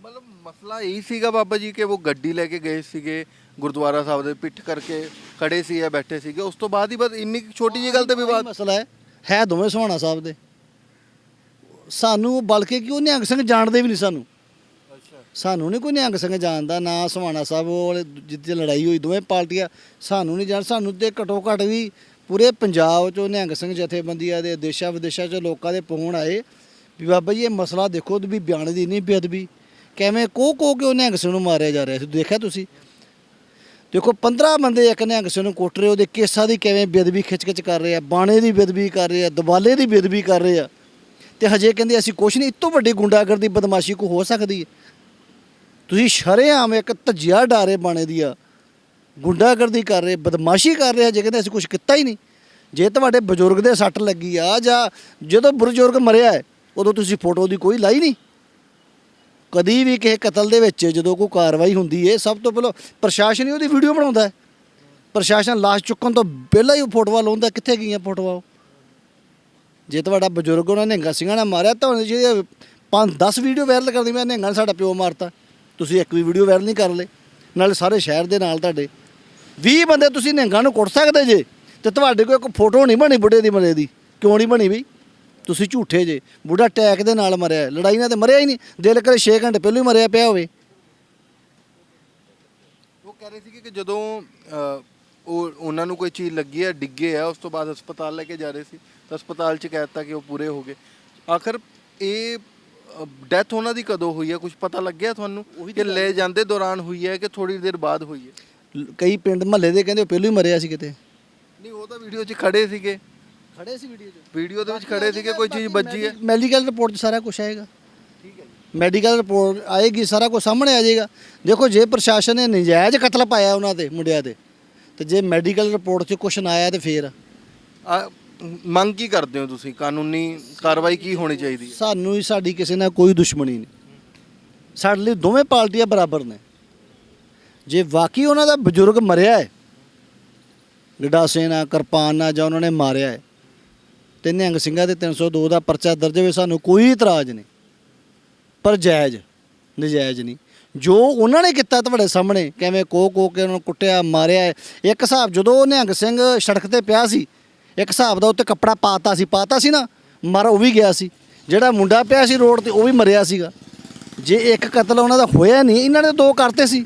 ਮਤਲਬ ਮਸਲਾ ਇਹੀ ਸੀਗਾ ਬਾਬਾ ਜੀ ਕਿ ਉਹ ਗੱਡੀ ਲੈ ਕੇ ਗਏ ਸੀਗੇ ਗੁਰਦੁਆਰਾ ਸਾਹਿਬ ਦੇ ਪਿੱਠ ਕਰਕੇ ਖੜੇ ਸੀ ਜਾਂ ਬੈਠੇ ਸੀਗੇ। ਉਸ ਤੋਂ ਬਾਅਦ ਹੀ ਬਸ ਇੰਨੀ ਛੋਟੀ ਜਿਹੀ ਗੱਲ ਤੇ ਵਿਵਾਦ ਮਸਲਾ ਹੈ ਹੈ ਦੋਵੇਂ ਸੁਹਾਣਾ ਸਾਹਿਬ ਦੇ। ਸਾਨੂੰ ਬਲਕਿ ਕਿ ਉਹ ਨਿਹੰਗ ਸਿੰਘ ਜਾਣਦੇ ਵੀ ਨਹੀਂ ਸਾਨੂੰ। ਸਾਨੂੰ ਨਹੀਂ ਕੋਈ ਨਿਹੰਗ ਸਿੰਘ ਜਾਣਦਾ, ਨਾ ਸੁਹਾਣਾ ਸਾਹਿਬ ਵਾਲੇ ਜਿੱਥੇ ਲੜਾਈ ਹੋਈ, ਦੋਵੇਂ ਪਾਰਟੀਆਂ। ਸਾਨੂੰ ਨਹੀਂ ਜਾਣ, ਸਾਨੂੰ ਤੇ ਘਟੋ ਘੱਟ ਵੀ ਪੂਰੇ ਪੰਜਾਬ ਚੋਂ ਨਿਹੰਗ ਸਿੰਘ ਜਥੇਬੰਦੀਆਂ ਦੇ ਦੇਸ਼ਾਂ ਵਿਦੇਸ਼ਾਂ 'ਚ ਲੋਕਾਂ ਦੇ ਪਹੁੰਚ ਆਏ ਵੀ ਬਾਬਾ ਜੀ, ਇਹ ਮਸਲਾ ਦੇਖੋ ਵੀ ਬਿਆਨ ਦੀ ਨਹੀਂ ਬੇਅਦਬੀ। ਕਿਵੇਂ ਕੋ ਕੋ ਕੇ ਉਹ ਨਿਹੰਗ ਸਿੰਘ ਨੂੰ ਮਾਰਿਆ ਜਾ ਰਿਹਾ ਸੀ? ਦੇਖਿਆ ਤੁਸੀਂ? ਦੇਖੋ 15 ਬੰਦੇ ਇੱਕ ਨਿਹੰਗ ਸਿੰਘ ਨੂੰ ਕੁੱਟ ਰਹੇ, ਉਹਦੇ ਕੇਸਾਂ ਦੀ ਕਿਵੇਂ ਬੇਅਦਬੀ ਖਿੱਚ ਖਿੱਚ ਕਰ ਰਹੇ ਆ, ਬਾਣੇ ਦੀ ਬੇਅਦਬੀ ਕਰ ਰਹੇ ਆ ਦਬਾਲੇ ਦੀ ਬੇਅਦਬੀ ਕਰ ਰਹੇ ਆ। ਤੇ ਹਜੇ ਕਹਿੰਦੇ ਅਸੀਂ ਕੁਛ ਨਹੀਂ ਇਤੋਂ ਵੱਡੀ ਗੁੰਡਾਗਰਦੀ, ਬਦਮਾਸ਼ੀ ਕੋ ਹੋ ਸਕਦੀ ਹੈ? ਤੁਸੀਂ ਸ਼ਰੇਆਮ ਇੱਕ ਧੱਜਿਆ ਡਾਰੇ ਬਾਣੇ ਦੀ ਆ, ਗੁੰਡਾਗਰਦੀ ਕਰ ਰਹੇ, ਬਦਮਾਸ਼ੀ ਕਰ ਰਹੇ ਜੇ ਕਹਿੰਦੇ ਅਸੀਂ ਕੁਝ ਕੀਤਾ ਹੀ ਨਹੀਂ। ਜੇ ਤੁਹਾਡੇ ਬਜ਼ੁਰਗ ਦੇ ਸੱਟ ਲੱਗੀ ਆ ਜਾਂ ਜਦੋਂ ਬਜ਼ੁਰਗ ਮਰਿਆ ਹੈ, ਉਦੋਂ ਤੁਸੀਂ ਫੋਟੋ ਦੀ ਕੋਈ ਲਾਈ ਨਹੀਂ। ਕਦੀ ਵੀ ਕਿਸੇ ਕਤਲ ਦੇ ਵਿੱਚ ਜਦੋਂ ਕੋਈ ਕਾਰਵਾਈ ਹੁੰਦੀ ਹੈ ਸਭ ਤੋਂ ਪਹਿਲਾਂ ਪ੍ਰਸ਼ਾਸਨ ਹੀ ਉਹਦੀ ਵੀਡੀਓ ਬਣਾਉਂਦਾ ਹੈ। ਪ੍ਰਸ਼ਾਸਨ ਲਾਸ਼ ਚੁੱਕਣ ਤੋਂ ਪਹਿਲਾਂ ਹੀ ਉਹ ਫੋਟੋਆਂ ਲਾਉਂਦਾ ਕਿੱਥੇ ਗਈਆਂ ਫੋਟੋਆਂ ਉਹ? ਜੇ ਤੁਹਾਡਾ ਬਜ਼ੁਰਗ ਉਹਨਾਂ ਨਿਹੰਗਾ ਸਿੰਘਾਂ ਨਾਲ ਮਾਰਿਆ ਤਾਂ ਉਹਨੇ ਜਿਹੜੇ ਪੰਜ 10 ਵੀਡੀਓ ਵਾਇਰਲ ਕਰਦੀ ਮੈਂ ਨਿਹੰਗਾ ਨੇ ਸਾਡਾ ਪਿਓ ਮਾਰਤਾ। ਤੁਸੀਂ ਇੱਕ ਵੀ ਵੀਡੀਓ ਵਾਇਰਲ ਨਹੀਂ ਕਰ ਲਏ। ਨਾਲੇ ਸਾਰੇ ਸ਼ਹਿਰ ਦੇ ਨਾਲ ਤੁਹਾਡੇ। 20 ਬੰਦੇ ਤੁਸੀਂ ਨਿਹੰਗਾ ਨੂੰ ਕੁੱਟ ਸਕਦੇ ਜੇ, ਤੇ ਤੁਹਾਡੇ ਕੋਲ ਇੱਕ ਫੋਟੋ ਨਹੀਂ ਬਣੀ ਬੁੱਢੇ ਦੀ ਮਰੇ ਦੀ। ਕਿਉਂ ਨਹੀਂ ਬਣੀ ਬਈ? ਤੁਸੀਂ ਝੂਠੇ ਜੇ। ਬੁੱਢਾ ਟੈਕ ਦੇ ਨਾਲ ਮਰਿਆ ਲੜਾਈ ਨਾਲ ਤੇ ਮਰਿਆ ਹੀ ਨਹੀਂ। ਦਿਲ ਕਰੇ 6 ਘੰਟੇ ਪਹਿਲਾਂ ਹੀ ਮਰਿਆ ਪਿਆ ਹੋਵੇ। ਉਹ ਕਹਿ ਰਹੇ ਸੀ ਕਿ ਜਦੋਂ ਉਹ ਉਹਨਾਂ ਨੂੰ ਕੋਈ ਚੀਜ਼ ਲੱਗੀ ਹੈ, ਡਿੱਗੇ ਆ ਉਸ ਤੋਂ ਬਾਅਦ ਹਸਪਤਾਲ ਲੈ ਕੇ ਜਾ ਰਹੇ ਸੀ। ਤਾਂ ਹਸਪਤਾਲ 'ਚ ਕਹਿ ਦਿੱਤਾ ਕਿ ਉਹ ਪੂਰੇ ਹੋ ਗਏ। ਆਖਰ ਇਹ ਡੈਥ ਉਹਨਾਂ ਦੀ ਕਦੋਂ ਹੋਈ ਹੈ? ਕੁਝ ਪਤਾ ਲੱਗਿਆ ਤੁਹਾਨੂੰ ਕਿ ਲੈ ਜਾਂਦੇ ਦੌਰਾਨ ਹੋਈ ਹੈ ਕਿ ਥੋੜੀ ਦੇਰ ਬਾਅਦ ਹੋਈ ਹੈ? ਕਈ ਪਿੰਡ ਮਹੱਲੇ ਦੇ ਕਹਿੰਦੇ ਉਹ ਪਹਿਲਾਂ ਹੀ ਮਰਿਆ ਸੀ ਕਿਤੇ। ਨਹੀਂ ਉਹ ਤਾਂ ਵੀਡੀਓ 'ਚ ਖੜੇ ਸੀਗੇ। ਖੜੇ ਸੀ ਵੀਡੀਓ 'ਚ। ਵੀਡੀਓ ਦੇ ਵਿੱਚ ਖੜੇ ਸੀਗੇ ਕੋਈ ਚੀਜ਼ ਵੱਜੀ ਹੈ? ਮੈਡੀਕਲ ਰਿਪੋਰਟ 'ਚ ਸਾਰਾ ਕੁਝ ਆਏਗਾ। ਠੀਕ ਹੈ ਮੈਡੀਕਲ ਰਿਪੋਰਟ ਆਏਗੀ ਸਾਰਾ ਕੁਝ ਸਾਹਮਣੇ ਆ ਜਾਏਗਾ। ਦੇਖੋ ਜੇ ਪ੍ਰਸ਼ਾਸਨ ਨੇ ਨਜਾਇਜ਼ ਕਤਲ ਪਾਇਆ ਉਹਨਾਂ ਤੇ ਮੁੰਡਿਆਂ ਤੇ ਤੇ ਜੇ ਮੈਡੀਕਲ ਰਿਪੋਰਟ 'ਚ ਕੁਝ ਨਾ ਆਇਆ ਤੇ ਫੇਰ। ਆ, ਮੰਗ ਕੀ ਕਰਦੇ ਹੋ ਤੁਸੀਂ? ਕਾਨੂੰਨੀ ਕਾਰਵਾਈ ਕੀ ਹੋਣੀ ਚਾਹੀਦੀ ਹੈ? ਸਾਨੂੰ ਹੀ ਸਾਡੀ ਕਿਸੇ ਨਾਲ ਕੋਈ ਦੁਸ਼ਮਣੀ ਨਹੀਂ। ਸਾਡੇ ਲਈ ਦੋਵੇਂ ਪਾਰਟੀਆਂ ਬਰਾਬਰ ਨੇ। ਜੇ ਵਾਕਈ ਉਹਨਾਂ ਦਾ ਬਜ਼ੁਰਗ ਮਰਿਆ ਹੈ ਗਡਾਸੇ ਨਾਲ ਕਿਰਪਾਨ ਨਾਲ ਜਾਂ ਉਹਨਾਂ ਨੇ ਮਾਰਿਆ ਹੈ ਤੇ ਨਿਹੰਗ ਸਿੰਘਾਂ ਦੇ 302 ਦਾ ਪਰਚਾ ਦਰਜ ਹੋਵੇ, ਸਾਨੂੰ ਕੋਈ ਇਤਰਾਜ਼ ਨਹੀਂ। ਪਰ ਜਾਇਜ਼, ਨਜਾਇਜ਼ ਨਹੀਂ। ਜੋ ਉਹਨਾਂ ਨੇ ਕੀਤਾ ਤੁਹਾਡੇ ਸਾਹਮਣੇ, ਕਿਵੇਂ ਕੋ ਕੋ ਕੇ ਉਹਨਾਂ ਨੂੰ ਕੁੱਟਿਆ, ਮਾਰਿਆ ਹੈ। ਇੱਕ ਹਿਸਾਬ ਜਦੋਂ ਨਿਹੰਗ ਸਿੰਘ ਸੜਕ ਤੇ ਪਿਆ ਸੀ ਇੱਕ ਹਿਸਾਬ ਦਾ ਉੱਤੇ ਕੱਪੜਾ ਪਾਤਾ ਸੀ ਪਾਤਾ ਸੀ ਨਾ, ਮਰ ਉਹ ਵੀ ਗਿਆ ਸੀ। ਜਿਹੜਾ ਮੁੰਡਾ ਪਿਆ ਸੀ ਰੋਡ ਤੇ, ਉਹ ਵੀ ਮਰਿਆ ਸੀਗਾ। ਜੇ ਇੱਕ ਕਤਲ ਉਹਨਾਂ ਦਾ ਹੋਇਆ ਨਹੀਂ, ਇਹਨਾਂ ਨੇ ਦੋ ਕਰਤੇ ਸੀ।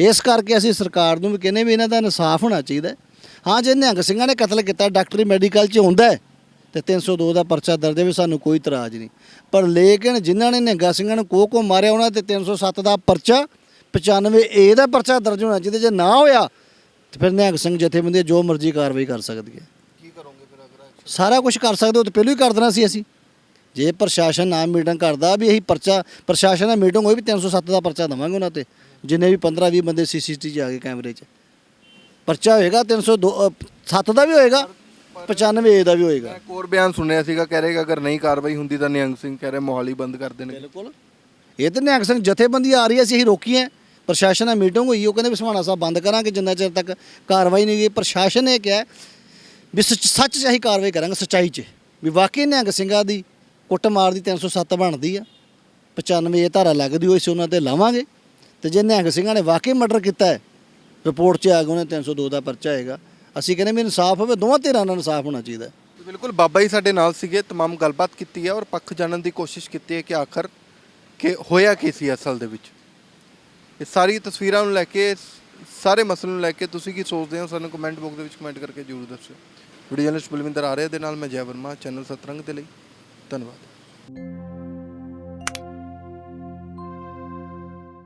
ਇਸ ਕਰਕੇ ਅਸੀਂ ਸਰਕਾਰ ਨੂੰ ਵੀ ਕਹਿੰਦੇ ਵੀ ਇਹਨਾਂ ਦਾ ਇਨਸਾਫ ਹੋਣਾ ਚਾਹੀਦਾ ਹਾਂ। ਜੇ ਨਿਹੰਗ ਸਿੰਘਾਂ ਨੇ ਕਤਲ ਕੀਤਾ, ਡਾਕਟਰੀ ਮੈਡੀਕਲ 'ਚ ਹੁੰਦਾ ਹੈ, ਤੇ 302 ਦਾ ਪਰਚਾ ਦਰਜ ਹੈ ਵੀ ਸਾਨੂੰ ਕੋਈ ਇਤਰਾਜ਼ ਨਹੀਂ। ਪਰ ਲੇਕਿਨ ਜਿਨ੍ਹਾਂ ਨੇ ਨਿਹੰਗਾ ਸਿੰਘਾਂ ਨੂੰ ਕੋਹ ਕੋ ਮਾਰਿਆ, ਉਹਨਾਂ ਤੇ 307 ਦਾ ਪਰਚਾ 95 ਏ ਦਾ ਪਰਚਾ ਦਰਜ ਹੋਣਾ ਜਿਹਦੇ ਜੇ ਨਾ ਹੋਇਆ ਤੇ ਫਿਰ ਨਿਹੰਗ ਸਿੰਘ ਜਥੇਬੰਦੀ ਜੋ ਮਰਜ਼ੀ ਕਾਰਵਾਈ ਕਰ ਸਕਦੀ ਹੈ। ਕੀ ਕਰੋਗੇ ਫਿਰ ਅਗਰ ਸਾਰਾ ਕੁਝ ਕਰ ਸਕਦੇ ਹੋ ਤੇ ਪਹਿਲਾਂ ਹੀ ਕਰ ਦੇਣਾ ਸੀ ਅਸੀਂ। ਜੇ ਪ੍ਰਸ਼ਾਸਨ ਨਾ ਮੀਟਿੰਗ ਕਰਦਾ ਵੀ ਇਹੀ ਪਰਚਾ ਪ੍ਰਸ਼ਾਸਨ ਦਾ ਮੀਟਿੰਗ ਹੋਈ ਵੀ 307 ਦਾ ਪਰਚਾ ਦਵਾਂਗੇ ਉਹਨਾਂ ਤੇ ਜਿੰਨੇ ਵੀ 15 20 ਬੰਦੇ ਸੀਸੀਟੀਵੀ ਆ ਗਏ ਕੈਮਰੇ 'ਚ। ਪਰਚਾ ਹੋਏਗਾ 302 7 ਦਾ ਵੀ ਹੋਏਗਾ 95 ਏ ਦਾ ਵੀ ਹੋਏਗਾ। ਹੋਰ ਬਿਆਨ ਸੁਣਿਆ ਸੀਗਾ ਕਹਿ ਰਹੇ ਕਿ ਅਗਰ ਨਹੀਂ ਕਾਰਵਾਈ ਹੁੰਦੀ ਤਾਂ ਨਿਹੰਗ ਸਿੰਘ ਕਹਿ ਰਹੇ ਮੋਹਾਲੀ ਬੰਦ ਕਰ ਦੇਣਗੇ। ਬਿਲਕੁਲ। ਇਹ ਤਾਂ ਨਿਹੰਗ ਸਿੰਘ ਜਥੇਬੰਦੀ ਆ ਰਹੀ ਹੈ ਅਸੀਂ ਇਹੀ ਰੋਕੀ ਹੈ ਪ੍ਰਸ਼ਾਸਨ ਨਾਲ ਮੀਟਿੰਗ ਹੋਈ ਉਹ ਕਹਿੰਦੇ ਵੀ ਸਮਾਣਾ ਸਾਹਿਬ ਬੰਦ ਕਰਾਂਗੇ ਜਿੰਨਾ ਚਿਰ ਤੱਕ ਕਾਰਵਾਈ ਨਹੀਂ ਗਈ ਪ੍ਰਸ਼ਾਸਨ ਨੇ ਕਿਹਾ ਵੀ ਸੱਚ ਸੱਚ 'ਚ ਅਸੀਂ ਕਾਰਵਾਈ ਕਰਾਂਗੇ ਸੱਚਾਈ 'ਚ ਵੀ ਵਾਕਈ ਨਿਹੰਗ ਸਿੰਘਾਂ ਦੀ ਕੁੱਟਮਾਰ ਦੀ 307 ਬਣਦੀ ਆ 95 ਇਹ ਧਾਰਾ ਲੱਗਦੀ ਹੋਈ ਸੀ ਉਹਨਾਂ ਤੇ ਲਾਵਾਂਗੇ ਤੇ ਜੇ ਨਿਹੰਗ ਸਿੰਘਾਂ ਨੇ ਵਾਕਈ ਮਰਡਰ ਕੀਤਾ ਹੈ ਰਿਪੋਰਟ 'ਚ ਆ ਗਿਆ ਉਹਨੇ 302 ਦਾ ਪਰਚਾ ਹੋਏਗਾ ਅਸੀਂ ਕਹਿੰਦੇ ਵੀ ਇਨਸਾਫ ਹੋਵੇ ਦੋਵਾਂ ਧਿਰਾਂ ਨਾਲ ਇਨਸਾਫ ਹੋਣਾ ਚਾਹੀਦਾ ਹੈ। ਤੇ ਬਿਲਕੁਲ ਬਾਬਾ ਜੀ ਸਾਡੇ ਨਾਲ ਸੀਗੇ तमाम ਗੱਲਬਾਤ ਕੀਤੀ ਹੈ ਔਰ ਪੱਖ ਜਾਣਨ ਦੀ ਕੋਸ਼ਿਸ਼ ਕੀਤੀ ਹੈ ਕਿ ਆਖਰ ਕਿ ਹੋਇਆ ਕੀ ਸੀ ਅਸਲ ਦੇ ਵਿੱਚ ਇਹ ਸਾਰੀ ਤਸਵੀਰਾਂ ਨੂੰ ਲੈ ਕੇ, ਸਾਰੇ ਮਸਲੇ ਨੂੰ ਲੈ ਕੇ ਤੁਸੀਂ ਕੀ ਸੋਚਦੇ ਹੋ? ਸਾਨੂੰ ਕਮੈਂਟ ਬਾਕਸ ਦੇ ਵਿੱਚ ਕਮੈਂਟ ਕਰਕੇ ਜਰੂਰ ਦੱਸਿਓ। ਵੀਡੀਓ ਜਰਨਲਿਸਟ ਬਲਵਿੰਦਰ ਆਰਿਆ ਦੇ ਨਾਲ ਮੈਂ ਜੈ ਵਰਮਾ, ਚੈਨਲ ਸਤਰੰਗ ਦੇ ਲਈ ਧੰਨਵਾਦ।